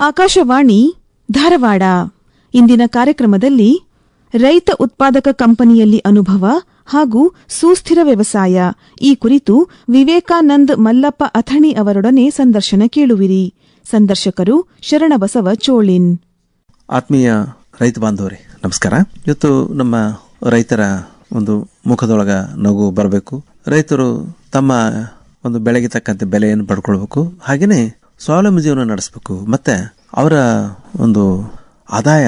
ಆಕಾಶವಾಣಿ ಧಾರವಾಡ. ಇಂದಿನ ಕಾರ್ಯಕ್ರಮದಲ್ಲಿ ರೈತ ಉತ್ಪಾದಕ ಕಂಪನಿಯಲ್ಲಿ ಅನುಭವ ಹಾಗೂ ಸುಸ್ಥಿರ ವ್ಯವಸಾಯ. ಈ ಕುರಿತು ವಿವೇಕಾನಂದ್ ಮಲ್ಲಪ್ಪ ಅಥಣಿ ಅವರೊಡನೆ ಸಂದರ್ಶನ ಕೇಳುವಿರಿ. ಸಂದರ್ಶಕರು ಶರಣಬಸವ ಚೋಳಿನ್. ಆತ್ಮೀಯ ರೈತ ಬಾಂಧವರೇ, ನಮಸ್ಕಾರ. ಇವತ್ತು ನಮ್ಮ ರೈತರ ಒಂದು ಮುಖದೊಳಗ ನಗು ಬರಬೇಕು. ರೈತರು ತಮ್ಮ ಒಂದು ಬೆಳೆಗೆ ತಕ್ಕಂತೆ ಬೆಲೆಯನ್ನು ಪಡ್ಕೊಳ್ಬೇಕು. ಹಾಗೆಯೇ ಸ್ವಾವಲಂಬಿ ಜೀವನ ನಡೆಸಬೇಕು, ಮತ್ತೆ ಅವರ ಒಂದು ಆದಾಯ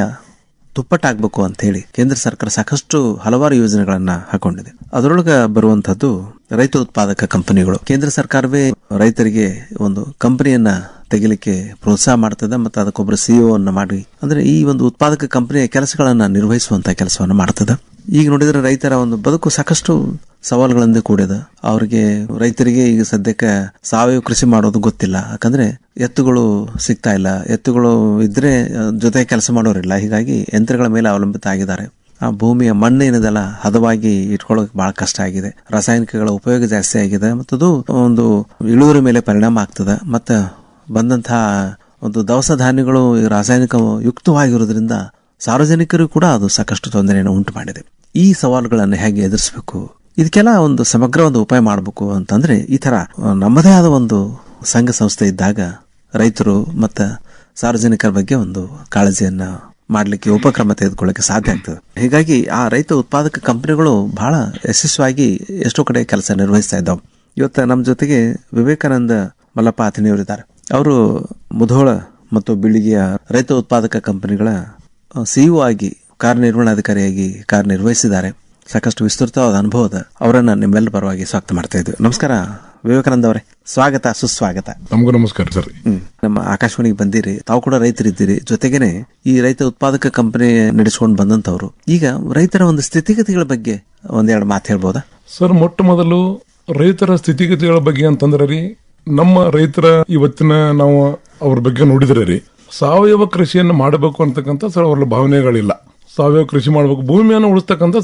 ದುಪ್ಪಟ್ಟಾಗಬೇಕು ಅಂತ ಹೇಳಿ ಕೇಂದ್ರ ಸರ್ಕಾರ ಸಾಕಷ್ಟು ಹಲವಾರು ಯೋಜನೆಗಳನ್ನು ಹಾಕೊಂಡಿದೆ. ಅದರೊಳಗೆ ಬರುವಂತಹದ್ದು ರೈತ ಉತ್ಪಾದಕ ಕಂಪನಿಗಳು. ಕೇಂದ್ರ ಸರ್ಕಾರವೇ ರೈತರಿಗೆ ಒಂದು ಕಂಪನಿಯನ್ನ ತೆಗಿಲಿಕ್ಕೆ ಪ್ರೋತ್ಸಾಹ ಮಾಡ್ತದೆ ಮತ್ತು ಅದಕ್ಕೊಬ್ಬರು ಸಿಇಒ ಅನ್ನ ಮಾಡಿ. ಅಂದ್ರೆ ಈ ಒಂದು ಉತ್ಪಾದಕ ಕಂಪನಿಯ ಕೆಲಸಗಳನ್ನ ನಿರ್ವಹಿಸುವಂತ ಕೆಲಸವನ್ನ ಮಾಡ್ತದೆ. ಈಗ ನೋಡಿದ್ರೆ ರೈತರ ಒಂದು ಬದುಕು ಸಾಕಷ್ಟು ಸವಾಲುಗಳಿಂದ ಕೂಡಿದ. ಅವ್ರಿಗೆ, ರೈತರಿಗೆ ಈಗ ಸದ್ಯಕ್ಕೆ ಸಾವಯವ ಕೃಷಿ ಮಾಡೋದು ಗೊತ್ತಿಲ್ಲ. ಯಾಕಂದ್ರೆ ಎತ್ತುಗಳು ಸಿಗ್ತಾ ಇಲ್ಲ. ಎತ್ತುಗಳು ಇದ್ರೆ ಜೊತೆ ಕೆಲಸ ಮಾಡೋರಿಲ್ಲ. ಹೀಗಾಗಿ ಯಂತ್ರಗಳ ಮೇಲೆ ಅವಲಂಬಿತ ಆಗಿದ್ದಾರೆ. ಆ ಭೂಮಿಯ ಮಣ್ಣು ಏನಿದೆಲ್ಲ ಹದವಾಗಿ ಇಟ್ಕೊಳ್ಳೋಕೆ ಬಹಳ ಕಷ್ಟ ಆಗಿದೆ. ರಾಸಾಯನಿಕಗಳ ಉಪಯೋಗ ಜಾಸ್ತಿ ಆಗಿದೆ ಅದು ಒಂದು ಇಳುವರಿ ಮೇಲೆ ಪರಿಣಾಮ ಆಗ್ತದೆ. ಮತ್ತು ಬಂದಂತಹ ಒಂದು ದವಸ ಧಾನ್ಯಗಳು ರಾಸಾಯನಿಕ ಯುಕ್ತವಾಗಿರೋದ್ರಿಂದ ಸಾರ್ವಜನಿಕರು ಕೂಡ ಅದು ಸಾಕಷ್ಟು ತೊಂದರೆಯನ್ನು ಉಂಟು ಮಾಡಿದೆ ಈ ಸವಾಲುಗಳನ್ನು ಹೇಗೆ ಎದುರಿಸಬೇಕು? ಇದಕ್ಕೆಲ್ಲ ಒಂದು ಸಮಗ್ರ ಒಂದು ಉಪಾಯ ಮಾಡಬೇಕು ಅಂತಂದ್ರೆ ಈ ತರ ನಮ್ಮದೇ ಆದ ಒಂದು ಸಂಘ ಸಂಸ್ಥೆ ಇದ್ದಾಗ ರೈತರು ಮತ್ತು ಸಾರ್ವಜನಿಕರ ಬಗ್ಗೆ ಒಂದು ಕಾಳಜಿಯನ್ನ ಮಾಡಲಿಕ್ಕೆ ಉಪಕ್ರಮ ತೆಗೆದುಕೊಳ್ಳಕ್ಕೆ ಸಾಧ್ಯ ಆಗ್ತದೆ. ಹೀಗಾಗಿ ಆ ರೈತ ಉತ್ಪಾದಕ ಕಂಪನಿಗಳು ಬಹಳ ಯಶಸ್ವಿಯಾಗಿ ಎಷ್ಟೋ ಕಡೆ ಕೆಲಸ ನಿರ್ವಹಿಸ್ತಾ ಇದ್ದಾವೆ. ಇವತ್ತು ನಮ್ಮ ಜೊತೆಗೆ ವಿವೇಕಾನಂದ ಮಲ್ಲಪ್ಪ ಅತಿನಿಯವರಿದ್ದಾರೆ ಅವರು ಮುಧೋಳ ಮತ್ತು ಬಿಳಿಗೆಯ ರೈತ ಉತ್ಪಾದಕ ಕಂಪನಿಗಳ ಸಿಇಒ ಆಗಿ, ಕಾರ್ಯನಿರ್ವಹಣಾಧಿಕಾರಿಯಾಗಿ ಕಾರ್ಯನಿರ್ವಹಿಸಿದ್ದಾರೆ. ಸಾಕಷ್ಟು ವಿಸ್ತೃತವಾದ ಅನುಭವದ ಅವರನ್ನು ನಿಮ್ಮೆಲ್ಲ ಪರವಾಗಿ ಸ್ವಾಗತ ಮಾಡ್ತಾ ನಮಸ್ಕಾರ. ವಿವೇಕಾನಂದ ಅವರೇ ಸ್ವಾಗತ ಸುಸ್ವಾಗತ. ನಮಗೂ ನಮಸ್ಕಾರ ಸರ್. ನಮ್ಮ ಆಕಾಶವಾಣಿಗೆ ಬಂದಿರಿ ತಾವು ಕೂಡ ರೈತರಿದ್ದೀರಿ. ಜೊತೆಗೇನೆ ಈ ರೈತ ಉತ್ಪಾದಕ ಕಂಪನಿ ನಡೆಸ್ಕೊಂಡು ಬಂದಂತವ್ರು ಈಗ ರೈತರ ಒಂದು ಸ್ಥಿತಿಗತಿಗಳ ಬಗ್ಗೆ ಒಂದೆರಡು ಮಾತು ಹೇಳ್ಬೋದಾ? ಸರ್ ಮೊಟ್ಟ ಮೊದಲು ರೈತರ ಸ್ಥಿತಿಗತಿಗಳ ಬಗ್ಗೆ ಅಂತಂದ್ರೆ ರೀ ನಮ್ಮ ರೈತರ ಇವತ್ತಿನ ನಾವು ಅವ್ರ ಬಗ್ಗೆ ನೋಡಿದ್ರೆ ರೀ ಸಾವಯವ ಕೃಷಿಯನ್ನು ಮಾಡಬೇಕು ಅಂತಕ್ಕಂಥ ಸರ್ ಅವ್ರ ಭಾವನೆಗಳಿಲ್ಲ. ಸಾವಯವ ಕೃಷಿ ಮಾಡಬೇಕು. ಭೂಮಿಯನ್ನು ಉಳಿಸ್ತಕ್ಕಂಥ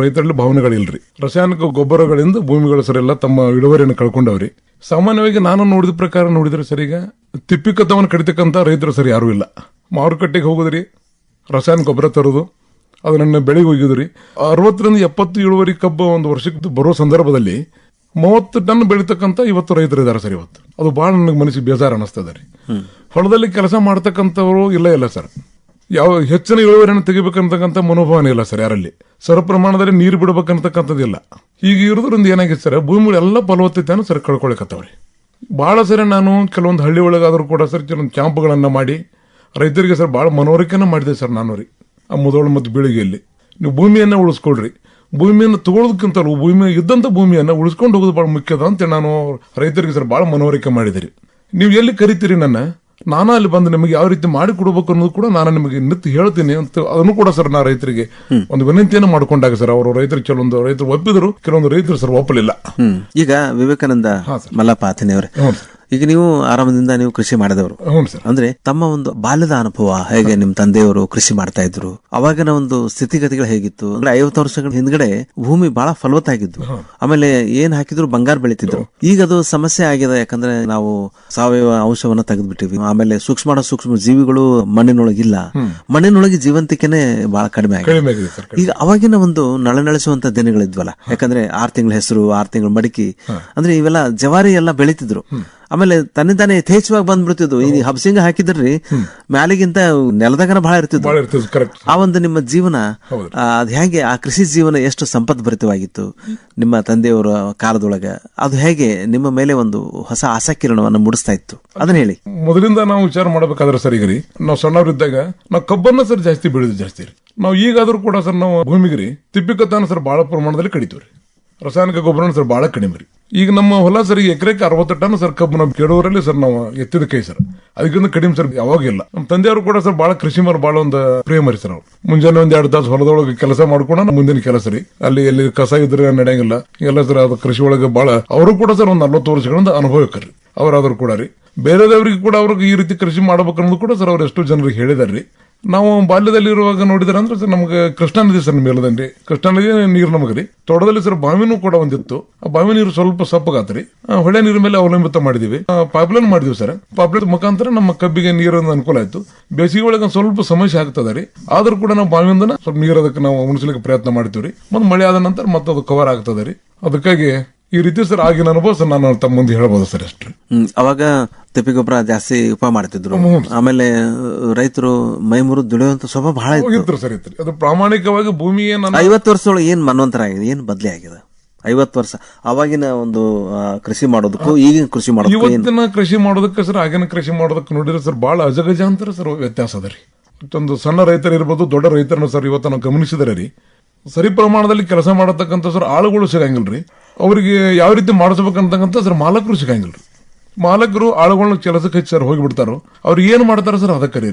ರೈತರಲ್ಲಿ ಭಾವನೆಗಳಿಲ್ರಿ. ರಾಸಾಯನಿಕ ಗೊಬ್ಬರಗಳಿಂದ ಭೂಮಿಗಳು ಸರಿ ಎಲ್ಲ ತಮ್ಮ ಇಳುವರಿಯನ್ನು ಕಳ್ಕೊಂಡವ್ರಿ. ಸಾಮಾನ್ಯವಾಗಿ ನಾನು ನೋಡಿದ ಪ್ರಕಾರ ನೋಡಿದ್ರೆ ಸರಿಗ ತಿಪ್ಪಿಕತವನ್ನು ತಿಪ್ಪಿಕತ್ತವನ್ನು ಕಡಿತಕ್ಕಂಥ ರೈತರು ಸರಿ ಯಾರೂ ಇಲ್ಲ. ಮಾರುಕಟ್ಟೆಗೆ ಹೋಗೋದ್ರಿ ರಾಸಾಯನಿಕ ಗೊಬ್ಬರ ತರೋದು ಅದನ್ನ ಬೆಳೆಗೆ ಒಯ್ಯೋದ್ರಿ. ಅರವತ್ತರಿಂದ ಎಪ್ಪತ್ತು ಇಳುವರಿ ಕಬ್ಬು ಒಂದು ವರ್ಷಕ್ಕೆ ಬರೋ ಸಂದರ್ಭದಲ್ಲಿ ಮೂವತ್ತು ಟನ್ ಬೆಳೀತಕ್ಕಂಥ ಇವತ್ತು ರೈತರು ಇದ್ದಾರೆ ಸರ್ ಇವತ್ತು. ಅದು ಭಾಳ ನನಗೆ ಮನಸ್ಸಿಗೆ ಬೇಜಾರು ಅನ್ನಿಸ್ತದೆ ರೀ. ಹೊಲದಲ್ಲಿ ಕೆಲಸ ಮಾಡ್ತಕ್ಕಂಥವ್ರು ಇಲ್ಲ ಇಲ್ಲ ಸರ್. ಯಾವ ಹೆಚ್ಚಿನ ಇಳುವರಿಯನ್ನು ತೆಗಿಬೇಕಂತಕ್ಕಂಥ ಮನೋಭಾವನೆ ಇಲ್ಲ ಸರ್ ಯಾರಲ್ಲಿ. ಸರ ಪ್ರಮಾಣದಲ್ಲಿ ನೀರು ಬಿಡಬೇಕಂತಕ್ಕಂಥದ್ದಿಲ್ಲ. ಈಗ ಇರೋದ್ರಿಂದ ಏನಾಗಿತ್ತು ಸರ್ ಭೂಮಿ ಎಲ್ಲ ಫಲವತ್ತತೆಯನ್ನು ಸರ್ ಕಳ್ಕೊಳಕತ್ತವ್ರಿ ಭಾಳ ಸರಿ ನಾನು ಕೆಲವೊಂದು ಹಳ್ಳಿ ಒಳಗಾದರೂ ಕೂಡ ಸರ್ ಕೆಲವೊಂದು ಕ್ಯಾಂಪ್ಗಳನ್ನು ಮಾಡಿ, ರೈತರಿಗೆ ಸರ್ ಭಾಳ ಮನವರಿಕೆನ ಮಾಡಿದೆ ಸರ್ ನಾನು ರೀ, ಆ ಮುದೋಳು ಮತ್ತು ಬೀಳಿಗೆಯಲ್ಲಿ. ನೀವು ಭೂಮಿಯನ್ನು ಉಳಿಸ್ಕೊಳ್ರಿ. ಭೂಮಿಯನ್ನು ತಗೊಳ್ಳೋದಕ್ಕಿಂತಲೂ ಭೂಮಿ, ಇದ್ದಂಥ ಭೂಮಿಯನ್ನು ಉಳಿಸ್ಕೊಂಡು ಹೋಗೋದು ಭಾಳ ಮುಖ್ಯದ ಅಂತ ನಾನು ರೈತರಿಗೆ ಸರ್ ಭಾಳ ಮನವರಿಕೆ ಮಾಡಿದಿರಿ ನೀವು ಎಲ್ಲಿ ಕರಿತೀರಿ ನನ್ನ? ನಾನು ಅಲ್ಲಿ ಬಂದು ನಿಮಗೆ ಯಾವ ರೀತಿ ಮಾಡಿ ಕೊಡಬೇಕು ಅನ್ನೋದು ಕೂಡ ನಾನು ನಿಮಗೆ ನಿತ್ಯ ಹೇಳ್ತೀನಿ ಅಂತ ಅದನ್ನು ಕೂಡ ಸರ್ ನಾ ರೈತರಿಗೆ ಒಂದು ವಿನಂತಿಯನ್ನು ಮಾಡ್ಕೊಂಡಾಗ ಸರ್ ಅವರು ರೈತರು ಕೆಲವೊಂದು ರೈತರು ಒಪ್ಪಿದ್ರು ಕೆಲವೊಂದು ರೈತರು ಸರ್ ಒಪ್ಪಲಿಲ್ಲ. ಈಗ ವಿವೇಕಾನಂದ ಮಲ್ಲಪ್ಪ ಆತನಿಯವರೇ ಈಗ ನೀವು ಆರಾಮದಿಂದ ನೀವು ಕೃಷಿ ಮಾಡಿದವರು. ಅಂದ್ರೆ ತಮ್ಮ ಒಂದು ಬಾಲ್ಯದ ಅನುಭವ ಹೇಗೆ ನಿಮ್ ತಂದೆಯವರು ಕೃಷಿ ಮಾಡ್ತಾ ಇದ್ರು ಅವಾಗಿನ ಒಂದು ಸ್ಥಿತಿಗತಿಗಳು ಹೇಗಿತ್ತು ಅಂದ್ರೆ ಐವತ್ತು ವರ್ಷಗಳ ಹಿಂದ್ಗಡೆ ಭೂಮಿ ಬಹಳ ಫಲವತ್ತಾಗಿದ್ದು ಆಮೇಲೆ ಏನ್ ಹಾಕಿದ್ರು ಬಂಗಾರ ಬೆಳಿತಿದ್ರು. ಈಗ ಅದು ಸಮಸ್ಯೆ ಆಗಿದೆ ಯಾಕಂದ್ರೆ ನಾವು ಸಾವಯವ ಅಂಶವನ್ನ ತೆಗೆದ್ಬಿಟ್ಟಿವಿ ಆಮೇಲೆ ಸೂಕ್ಷ್ಮ ಸೂಕ್ಷ್ಮ ಜೀವಿಗಳು ಮಣ್ಣಿನೊಳಗಿಲ್ಲ ಮಣ್ಣಿನೊಳಗೆ ಜೀವಂತಿಕೆನೆ ಬಹಳ ಕಡಿಮೆ ಆಗಿದೆ. ಈಗ ಅವಾಗಿನ ಒಂದು ನಳನಳಿಸುವಂತ ದಿನಗಳಿದ್ವಲ್ಲ. ಯಾಕಂದ್ರೆ ಆರ್ ತಿಂಗಳ ಹೆಸರು ಆರ್ ತಿಂಗಳ ಮಡಿಕೆ. ಅಂದ್ರೆ ಇವೆಲ್ಲ ಜವಾರಿ ಎಲ್ಲ ಬೆಳಿತಿದ್ರು. ಆಮೇಲೆ ತನ್ನಿಂದಾನೆ ಯಥೇಚ್ಛವಾಗಿ ಬಂದ್ಬಿಡ್ತಿದ್ವು. ಈ ಹಬ್ಸಿಂಗ ಹಾಕಿದ್ರಿ ಮ್ಯಾಲಿಗಿಂತ ನೆಲದಾಗನ ಬಹಳ ಇರ್ತಿದ್ವು. ಆ ಒಂದು ನಿಮ್ಮ ಜೀವನ ಅದ್ ಹೇಗೆ ಆ ಕೃಷಿ ಜೀವನ ಎಷ್ಟು ಸಂಪದ್ಭರಿತವಾಗಿತ್ತು ನಿಮ್ಮ ತಂದೆಯವರ ಕಾಲದೊಳಗ. ಅದು ಹೇಗೆ ನಿಮ್ಮ ಮೇಲೆ ಒಂದು ಹೊಸ ಆಸಕ್ತಿರಣವನ್ನು ಮೂಡಿಸ್ತಾ ಇತ್ತು? ಅದನ್ನ ಹೇಳಿ. ಮೊದಲಿಂದ ನಾವು ವಿಚಾರ ಮಾಡಬೇಕಾದ್ರೆ ಸರ್ ಈಗ ರೀ ನಾವು ಸಣ್ಣವರಿದ್ದಾಗ ನಾವು ಕಬ್ಬನ್ನ ಸರ್ ಜಾಸ್ತಿ ಬೆಳೆದು ಜಾಸ್ತಿ ರೀ. ನಾವು ಈಗಾದ್ರೂ ಕೂಡ ಸರ್ ನಾವು ಭೂಮಿಗೆ ರೀ ತಿಪ್ಪಿಕತ್ತಾನ ಸರ್ ಬಹಳ ಪ್ರಮಾಣದಲ್ಲಿ ಕಡಿತೀವಿ ರೀ ರಾಸಾಯನಿಕ ಗೊಬ್ಬರನ ಸರ್ ಬಹಳ ಕಡಿಮೆ ರೀ. ಈಗ ನಮ್ಮ ಹೊಲ ಸರ್ ಎಕರೆಗೆ ಅರವತ್ತು ಟನ್ ಸರ್ ಕಬ್ಬು ನಾವು ಕೆಡುವರಲ್ಲಿ ಸರ್ ನಾವು ಎತ್ತಿದ ಕೈ ಸರ್. ಅದಕ್ಕಿಂತ ಕಡಿಮೆ ಸರ್ ಯಾವಾಗಿಲ್ಲ ನಮ್ಮ ತಂದೆಯವರು ಕೂಡ ಸರ್ ಬಹಳ ಕೃಷಿ ಮಾರ್ ಬಹಳ ಒಂದು ಪ್ರೇಮ ರೀ ಸರ್ ಅವ್ರು. ಮುಂಜಾನೆ ಒಂದ್ ಎರಡು ತಾಸು ಹೊಲದೊಳಗೆ ಕೆಲಸ ಮಾಡ್ಕೊಂಡು ಮುಂದಿನ ಕೆಲಸ ರೀ. ಅಲ್ಲಿ ಎಲ್ಲಿ ಕಸ ಇದ್ರೆ ನಡೆಯಂಗಿಲ್ಲ. ಎಲ್ಲ ಸರ್ ಅದು ಕೃಷಿ ಒಳಗೆ ಬಹಳ ಅವರು ಕೂಡ ಸರ್ ಒಂದು ನಲ್ವತ್ತು ವರ್ಷಗಳಿಂದ ಅನುಭವಕ್ಕರಿ ಅವರಾದ್ರು ಕೂಡ ರೀ. ಬೇರೆದವ್ರಿಗೆ ಕೂಡ ಅವ್ರಿಗೆ ಈ ರೀತಿ ಕೃಷಿ ಮಾಡ್ಬೇಕು ಅನ್ನೋದು ಕೂಡ ಸರ್ ಅವ್ರು ಎಷ್ಟೋ ಜನರಿಗೆ ಹೇಳಿದಾರ್ರಿ ನಾವು ಬಾಲ್ಯದಲ್ಲಿರುವಾಗ ನೋಡಿದ್ರೆ ಅಂದ್ರೆ ನಮಗೆ ಕೃಷ್ಣಾ ನದಿ ಸರ್ ಮೇಲದಂಡಿ ಕೃಷ್ಣಾ ನದಿ ನೀರು ನಮಗೆ ರೀ. ತೋಟದಲ್ಲಿ ಸರ್ ಬಾವಿನೂ ಕೂಡ ಒಂದಿತ್ತು. ಆ ಬಾವಿ ನೀರು ಸ್ವಲ್ಪ ಸಪ್ಪಗಾತ್ರಿ ಹೊಳೆ ನೀರಿನ ಮೇಲೆ ಅವಲಂಬಿತ ಮಾಡಿದೀವಿ. ಪೈಪ್ಲೈನ್ ಮಾಡಿದೀವಿ ಸರ್. ಪೈಪ್ಲೈನ್ ಮುಖಾಂತರ ನಮ್ಮ ಕಬ್ಬಿಗೆ ನೀರೊಂದು ಅನುಕೂಲ ಆಯ್ತು. ಬೇಸಿಗೆ ಒಳಗೆ ಸ್ವಲ್ಪ ಸಮಸ್ಯೆ ಆಗ್ತದ ರೀ. ಆದ್ರೂ ಕೂಡ ನಾವು ಬಾವಿಯಿಂದ ಸ್ವಲ್ಪ ನೀರು ಅದಕ್ಕೆ ನಾವು ಉಣಿಸ್ಲಿಕ್ಕೆ ಪ್ರಯತ್ನ ಮಾಡ್ತೀವಿ ರೀ. ಮಳೆ ಆದ ನಂತರ ಮತ್ತೆ ಅದು ಕವರ್ ಆಗ್ತದೆ ರೀ. ಅದಕ್ಕಾಗಿ ಈ ರೀತಿ ಸರ್ ಆಗಿನ ಅನುಭವ ಸರ್ ನಾನು ತಮ್ಮ ಮುಂದೆ ಹೇಳ್ಬೋದು ಸರ್ ಅಷ್ಟು. ಅವಾಗ ತಿಪ್ಪಿ ಗೊಬ್ಬರ ಜಾಸ್ತಿ ಉಪ ಮಾಡ್ತಿದ್ರು. ಆಮೇಲೆ ರೈತರು ಮೈಮೂರು ದುಡಿಯುವಂತ ಸ್ವಭಾವ ಬಹಳ ಇತ್ತು. ಸರ್ ಇತ್ತು. ಅದು ಪ್ರಾಮಾಣಿಕವಾಗಿ ಭೂಮಿ ಐವತ್ತು ವರ್ಷದೊಳಗೆ ಏನ್ ಮನ್ವಂತರ ಆಗಿದೆ ಏನ್ ಬದ್ಲಿ ಆಗಿದೆ? ಐವತ್ತು ವರ್ಷ. ಅವಾಗಿನ ಒಂದು ಕೃಷಿ ಮಾಡೋದಕ್ಕೂ ಈಗಿನ ಕೃಷಿ ಮಾಡೋದಕ್ಕೂ ಇವತ್ತಿನ ಕೃಷಿ ಮಾಡೋದಕ್ಕೆ ಸರ್ ಆಗಿನ ಕೃಷಿ ಮಾಡೋದಕ್ಕೆ ನೋಡಿದ್ರೆ ಸರ್ ಬಹಳ ಅಜಗಜಾಂತರ ಸರ್ ವ್ಯತ್ಯಾಸ ಅದ ರೀ. ಒಂದು ಸಣ್ಣ ರೈತರು ಇರ್ಬೋದು ದೊಡ್ಡ ರೈತರನ್ನು ಸರ್ ಇವತ್ತು ನಾವು ಗಮನಿಸಿದರೆ ರೀ ಸರಿ ಪ್ರಮಾಣದಲ್ಲಿ ಕೆಲಸ ಮಾಡತಕ್ಕಂಥ ಸರ್ ಆಳುಗಳು ಸಿಗಂಗಿಲ್ರಿ. ಅವರಿಗೆ ಯಾವ ರೀತಿ ಮಾಡಿಸ್ಬೇಕಂತಕ್ಕಂಥ ಸರ್ ಮಾಲಕರು ಸಿಗಂಗಿಲ್ರಿ. ಮಾಲಕರು ಆಳುಗಳನ್ನ ಕೆಲಸಕ್ಕೆ ಹಚ್ಚಿ ಸರ್ ಹೋಗಿಬಿಡ್ತಾರೋ, ಅವ್ರು ಏನು ಮಾಡ್ತಾರೆ ಸರ್ ಅದಕ್ಕೆ ರೀ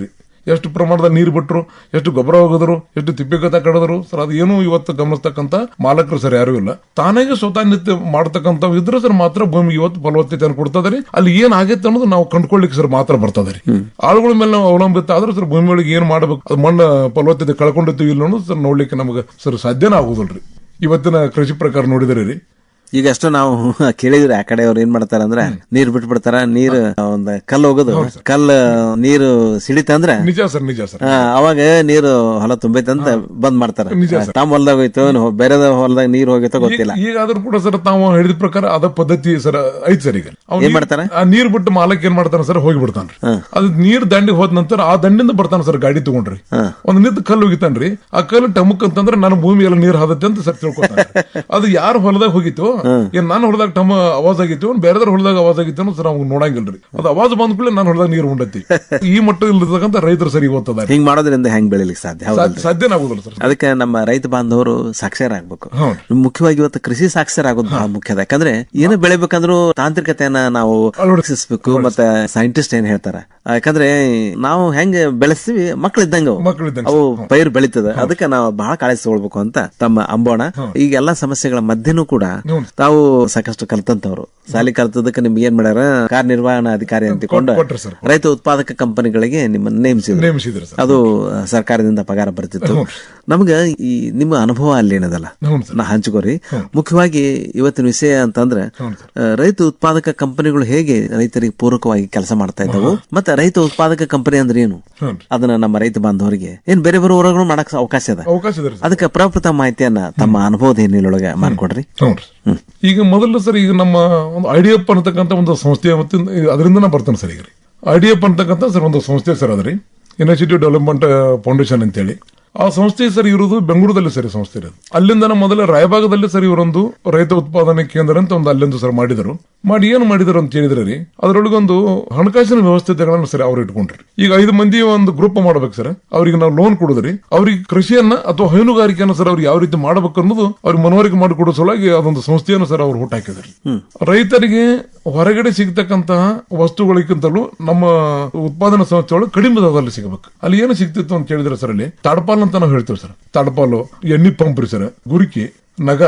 ಎಷ್ಟು ಪ್ರಮಾಣದ ನೀರು ಬಿಟ್ರು ಎಷ್ಟು ಗೊಬ್ಬರ ಹೋಗಿದ್ರು ಎಷ್ಟು ತಿಪ್ಪಿಕತ ಕಡಿದ್ರು. ಸರ್ ಅದು ಏನು ಇವತ್ತು ಗಮನಿಸ್ತಕ್ಕಂತ ಮಾಲಕರು ಸರ್ ಯಾರು ಇಲ್ಲ. ತಾನಾಗೆ ಸ್ವತಃ ನಿತ್ಯ ಮಾಡ್ತಕ್ಕಂಥ ಇದ್ರೆ ಸರ್ ಮಾತ್ರ ಭೂಮಿ ಇವತ್ತು ಫಲವತ್ತತೆಯನ್ನು ಕೊಡ್ತದೆ ಅಲ್ಲಿ ಏನ್ ಆಗೈತೆ ಅನ್ನೋದು ನಾವು ಕಂಡ್ಕೊಳ್ಳಿಕ್ಕೆ ಸರ್ ಮಾತ್ರ ಬರ್ತದೆ ರೀ. ಆಳುಗಳ ಮೇಲೆ ನಾವು ಅವಲಂಬಿತ ಆದ್ರೆ ಸರ್ ಭೂಮಿ ಒಳಗೆ ಏನ್ ಮಾಡ್ಬೇಕು ಅದು ಮಣ್ಣು ಫಲವತ್ತತೆ ಕಳ್ಕೊಂಡಿರ್ತೀವಿ ಇಲ್ಲ ಅನ್ನೋದು ಸರ್ ನೋಡ್ಲಿಕ್ಕೆ ನಮಗೆ ಸರ್ ಸಾಧ್ಯನೇ ಆಗುದಿಲ್ರಿ. ಇವತ್ತಿನ ಕೃಷಿ ಪ್ರಕಾರ ನೋಡಿದ್ರಿ ರೀ ಈಗ ಅಷ್ಟು ನಾವು ಕೇಳಿದ್ರೆ ಆ ಕಡೆ ಅವ್ರು ಏನ್ ಮಾಡ್ತಾರ ಅಂದ್ರೆ ನೀರ್ ಬಿಟ್ಬಿಡ್ತಾರ ನೀರು ಒಂದ್ ಕಲ್ಲು ಹೋಗೋದು. ಕಲ್ಲು ನೀರು ಸಿಡಿತಂದ್ರ ನಿಜ ಸರ್ ನಿಜ ಸರ್. ಅವಾಗ ನೀರು ಹೊಲ ತುಂಬೈತಂತ ಬಂದ್ ಮಾಡ್ತಾರ. ತಮ್ಮ ಹೊಲದಾಗ ಹೋಯ್ತು ಬೇರೆ ಹೊಲದಾಗ ನೀರ್ ಹೋಗೈತೋ ಗೊತ್ತಿಲ್ಲ. ಈಗಾದ್ರೂ ಕೂಡ ಸರ್ ತಾವು ಹೇಳಿದ ಪ್ರಕಾರ ಅದ ಪದ್ಧತಿ ಸರ್ ಐತ್ ಸರ್ ಈಗ. ಏನ್ ಮಾಡ್ತಾರ? ನೀರ್ ಬಿಟ್ಟು ಮಾಲಕ್ ಏನ್ ಮಾಡ್ತಾನ ಸರ್ ಹೋಗಿ ಬಿಡ್ತಾನ್ರಿ ಅದ್ ನೀರ್ ದಂಡಿಗೆ ಹೋದ ನಂತರ ಆ ದಂಡಿಂದ ಬರ್ತಾನ ಸರ್ ಗಾಡಿ ತಗೊಂಡ್ರಿ. ಒಂದ್ ನಿಂತ ಕಲ್ಲು ಹೋಗಿತಾನ್ರಿ. ಆ ಕಲ್ಲು ಟಮಕ್ ಅಂತಂದ್ರೆ ನನ್ನ ಭೂಮಿ ಎಲ್ಲ ನೀರ್ ಹಾದತ್ತೆ ಅಂತ ಸರ್ ತಿಳ್ಕೊತಾನೆ ಅದು ಯಾರು ಹೊಲದಾಗ ಹೋಗಿತ್ತು ಏನ್ ನಾನು ಹೊಡೆದಾಗ ತಮ್ಮ ಅವಾಜ್ ಆಗಿತ್ತು ಬೇರೆದ್ರ ಹೊಡೆದಾಗ ಅವಾಜ್ ಆಗಿತ್ತು ಅನ್ನೋ ಸರ್ ಅವ್ನು ನೋಡಂಗಿಲ್ರಿ. ಅದು ಅವಾಜ್ ಬಂದ ಕೂಡಲೇ ನಾನು ಹೊಡೆದಾಗ ನೀರು ಉಂಡತಿ. ಈ ಮಟ್ಟ ಇಲ್ಲತಕ್ಕಂತ ರೈತರು ಸರಿ ಹೋಗ್ತದ ಹಿಂಗ್ ಮಾಡೋದ್ರಿಂದ ಹೆಂಗ್ ಬೆಳಿಲಿಕ್ಕೆ ಸಾಧ್ಯ? ಸಾಧ್ಯನೇ ಆಗುದಿಲ್ಲ ಸರ್. ಅದಕ್ಕೆ ನಮ್ಮ ರೈತ ಬಾಂಧವರು ಸಾಕ್ಷರ ಆಗ್ಬೇಕು ಮುಖ್ಯವಾಗಿ ಇವತ್ತು ಕೃಷಿ ಸಾಕ್ಷರ ಆಗೋದು ಬಹಳ ಮುಖ್ಯ. ಯಾಕಂದ್ರೆ ಏನು ಬೆಳಿಬೇಕಂದ್ರೂ ತಾಂತ್ರಿಕತೆಯನ್ನ ನಾವು ಅಳವಡಿಸಬೇಕು ಮತ್ತೆ ಸೈಂಟಿಸ್ಟ್ ಏನ್ ಹೇಳ್ತಾರ? ಯಾಕಂದ್ರೆ ನಾವು ಹೆಂಗ್ ಬೆಳೆಸ್ತೀವಿ ಮಕ್ಳು ಇದ್ದಂಗ ಅವು. ಪೈರ್ ಅವು ಪೈರು ಬೆಳಿತದ. ಅದಕ್ಕೆ ನಾವು ಬಹಳ ಕಾಳಜಿ ತಗೊಳ್ಬೇಕು ಅಂತ ತಮ್ಮ ಅಂಬೋಣ. ಈಗ ಎಲ್ಲಾ ಸಮಸ್ಯೆಗಳ ಮಧ್ಯನೂ ಕೂಡ ತಾವು ಸಾಕಷ್ಟು ಕಲ್ತಂತವ್ರು. ಸಾಲಿ ಕಲ್ತದಕ್ಕೆ ನಿಮ್ಗೆ ಏನ್ ಮಾಡ್ಯಾರ? ಕಾರ್ಯನಿರ್ವಹಣಾ ಅಧಿಕಾರಿ ಅಂತ ಕೊಂಡು ರೈತ ಉತ್ಪಾದಕ ಕಂಪನಿಗಳಿಗೆ ನಿಮ್ಮನ್ನ ನೇಮಿಸಿದ್ರು. ಅದು ಸರ್ಕಾರದಿಂದ ಪಗಾರ ಬರ್ತಿತ್ತು. ನಮ್ಗ ಈ ನಿಮ್ಮ ಅನುಭವ ಅಲ್ಲಿ ಏನದಲ್ಲ? ನಾ ಹಂಚ್ಕೋರಿ. ಮುಖ್ಯವಾಗಿ ಇವತ್ತಿನ ವಿಷಯ ಅಂತಂದ್ರೆ ರೈತ ಉತ್ಪಾದಕ ಕಂಪನಿಗಳು ಹೇಗೆ ರೈತರಿಗೆ ಪೂರಕವಾಗಿ ಕೆಲಸ ಮಾಡ್ತಾ ಇದ್ದವು? ಮತ್ತೆ ರೈತ ಉತ್ಪಾದಕ ಕಂಪನಿ ಅಂದ್ರೆ ಏನು? ಅದನ್ನ ನಮ್ಮ ರೈತ ಬಾಂಧವರಿಗೆ ಏನ್ ಬೇರೆ ಬೇರೆ ಊರಗಳು ಮಾಡಕ್ ಅವಕಾಶ ಅದ ಅದಕ್ಕೆ ಪ್ರಪ್ರಥಮ ಮಾಹಿತಿಯನ್ನ ತಮ್ಮ ಅನುಭವದ ಹಿನ್ನೆಲೆಯೊಳಗೆ ಮಾಡ್ಕೊಡ್ರಿ. ಈಗ ಮೊದಲು ಸರ್ ಈಗ ನಮ್ಮ ಒಂದು ಐಡಿಯಪ್ ಅನ್ನತಕ್ಕಂಥ ಒಂದು ಸಂಸ್ಥೆ ಮತ್ತು ಅದರಿಂದ ನಾನು ಬರ್ತೇನೆ ಸರ್ ಈಗ ರೀ ಐಡಿಯಪ್ ಅಂತಕ್ಕಂಥ ಸರ್ ಒಂದು ಸಂಸ್ಥೆ ಸರ್ ಅದ್ರಿ. ಇನ್ಸ್ಟಿಟ್ಯೂಟ್ ಡೆವಲಪ್ಮೆಂಟ್ ಫೌಂಡೇಶನ್ ಅಂತೇಳಿ. ಆ ಸಂಸ್ಥೆ ಸರ್ ಇರೋದು ಬೆಂಗಳೂರಲ್ಲಿ ಸರಿ ಸಂಸ್ಥೆ ಇರೋದು. ಅಲ್ಲಿಂದ ಮೊದಲ ರಾಯಭಾಗದಲ್ಲಿ ಸರ್ ಇವರೊಂದು ರೈತ ಉತ್ಪಾದನೆ ಕೇಂದ್ರ ಅಂತ ಒಂದು ಅಲ್ಲಿಂದ ಸರ್ ಮಾಡಿದರು. ಮಾಡಿ ಏನು ಮಾಡಿದ್ರು ಅಂತ ಹೇಳಿದ್ರೆ ರೀ ಅದರೊಳಗೊಂದು ಹಣಕಾಸಿನ ವ್ಯವಸ್ಥೆಗಳನ್ನು ಸರ್ ಅವ್ರು ಇಟ್ಕೊಂಡ್ರಿ ಈಗ ಐದು ಮಂದಿ ಒಂದು ಗ್ರೂಪ್ ಮಾಡ್ಬೇಕು ಸರ್ ಅವ್ರಿಗೆ ನಾವು ಲೋನ್ ಕೊಡುದ್ರಿ ಅವ್ರಿಗೆ ಕೃಷಿಯನ್ನ ಅಥವಾ ಹೈನುಗಾರಿಕೆಯನ್ನು ಸರ್ ಅವ್ರಿಗೆ ಯಾವ ರೀತಿ ಮಾಡಬೇಕು ಅನ್ನೋದು ಅವ್ರಿಗೆ ಮನವರಿಕೆ ಮಾಡಿಕೊಡೋ ಸಲುವಾಗಿ ಅದೊಂದು ಸಂಸ್ಥೆಯನ್ನು ಸರ್ ಅವ್ರು ಹುಟ್ಟಾಕಿದ್ರಿ ರೈತರಿಗೆ ಹೊರಗಡೆ ಸಿಗ್ತಕ್ಕಂತಹ ವಸ್ತುಗಳಿಗಿಂತಲೂ ನಮ್ಮ ಉತ್ಪಾದನಾ ಸಂಸ್ಥೆಗಳು ಕಡಿಮೆ ದರದಲ್ಲಿ ಸಿಗಬೇಕು. ಅಲ್ಲಿ ಏನು ಸಿಗ್ತಿತ್ತು ಅಂತ ಹೇಳಿದ್ರೆ ಸರ್ ಅಲ್ಲಿ ತಡಪಾಲ್ ಅಂತ ನಾವು ಹೇಳ್ತೇವೆ ಸರ್ ತಡಪಾಲು ಎಣ್ಣೆ ಪಂಪ್ ರೀ ಸರ್ ಗುರಿಕಿ ನಗ,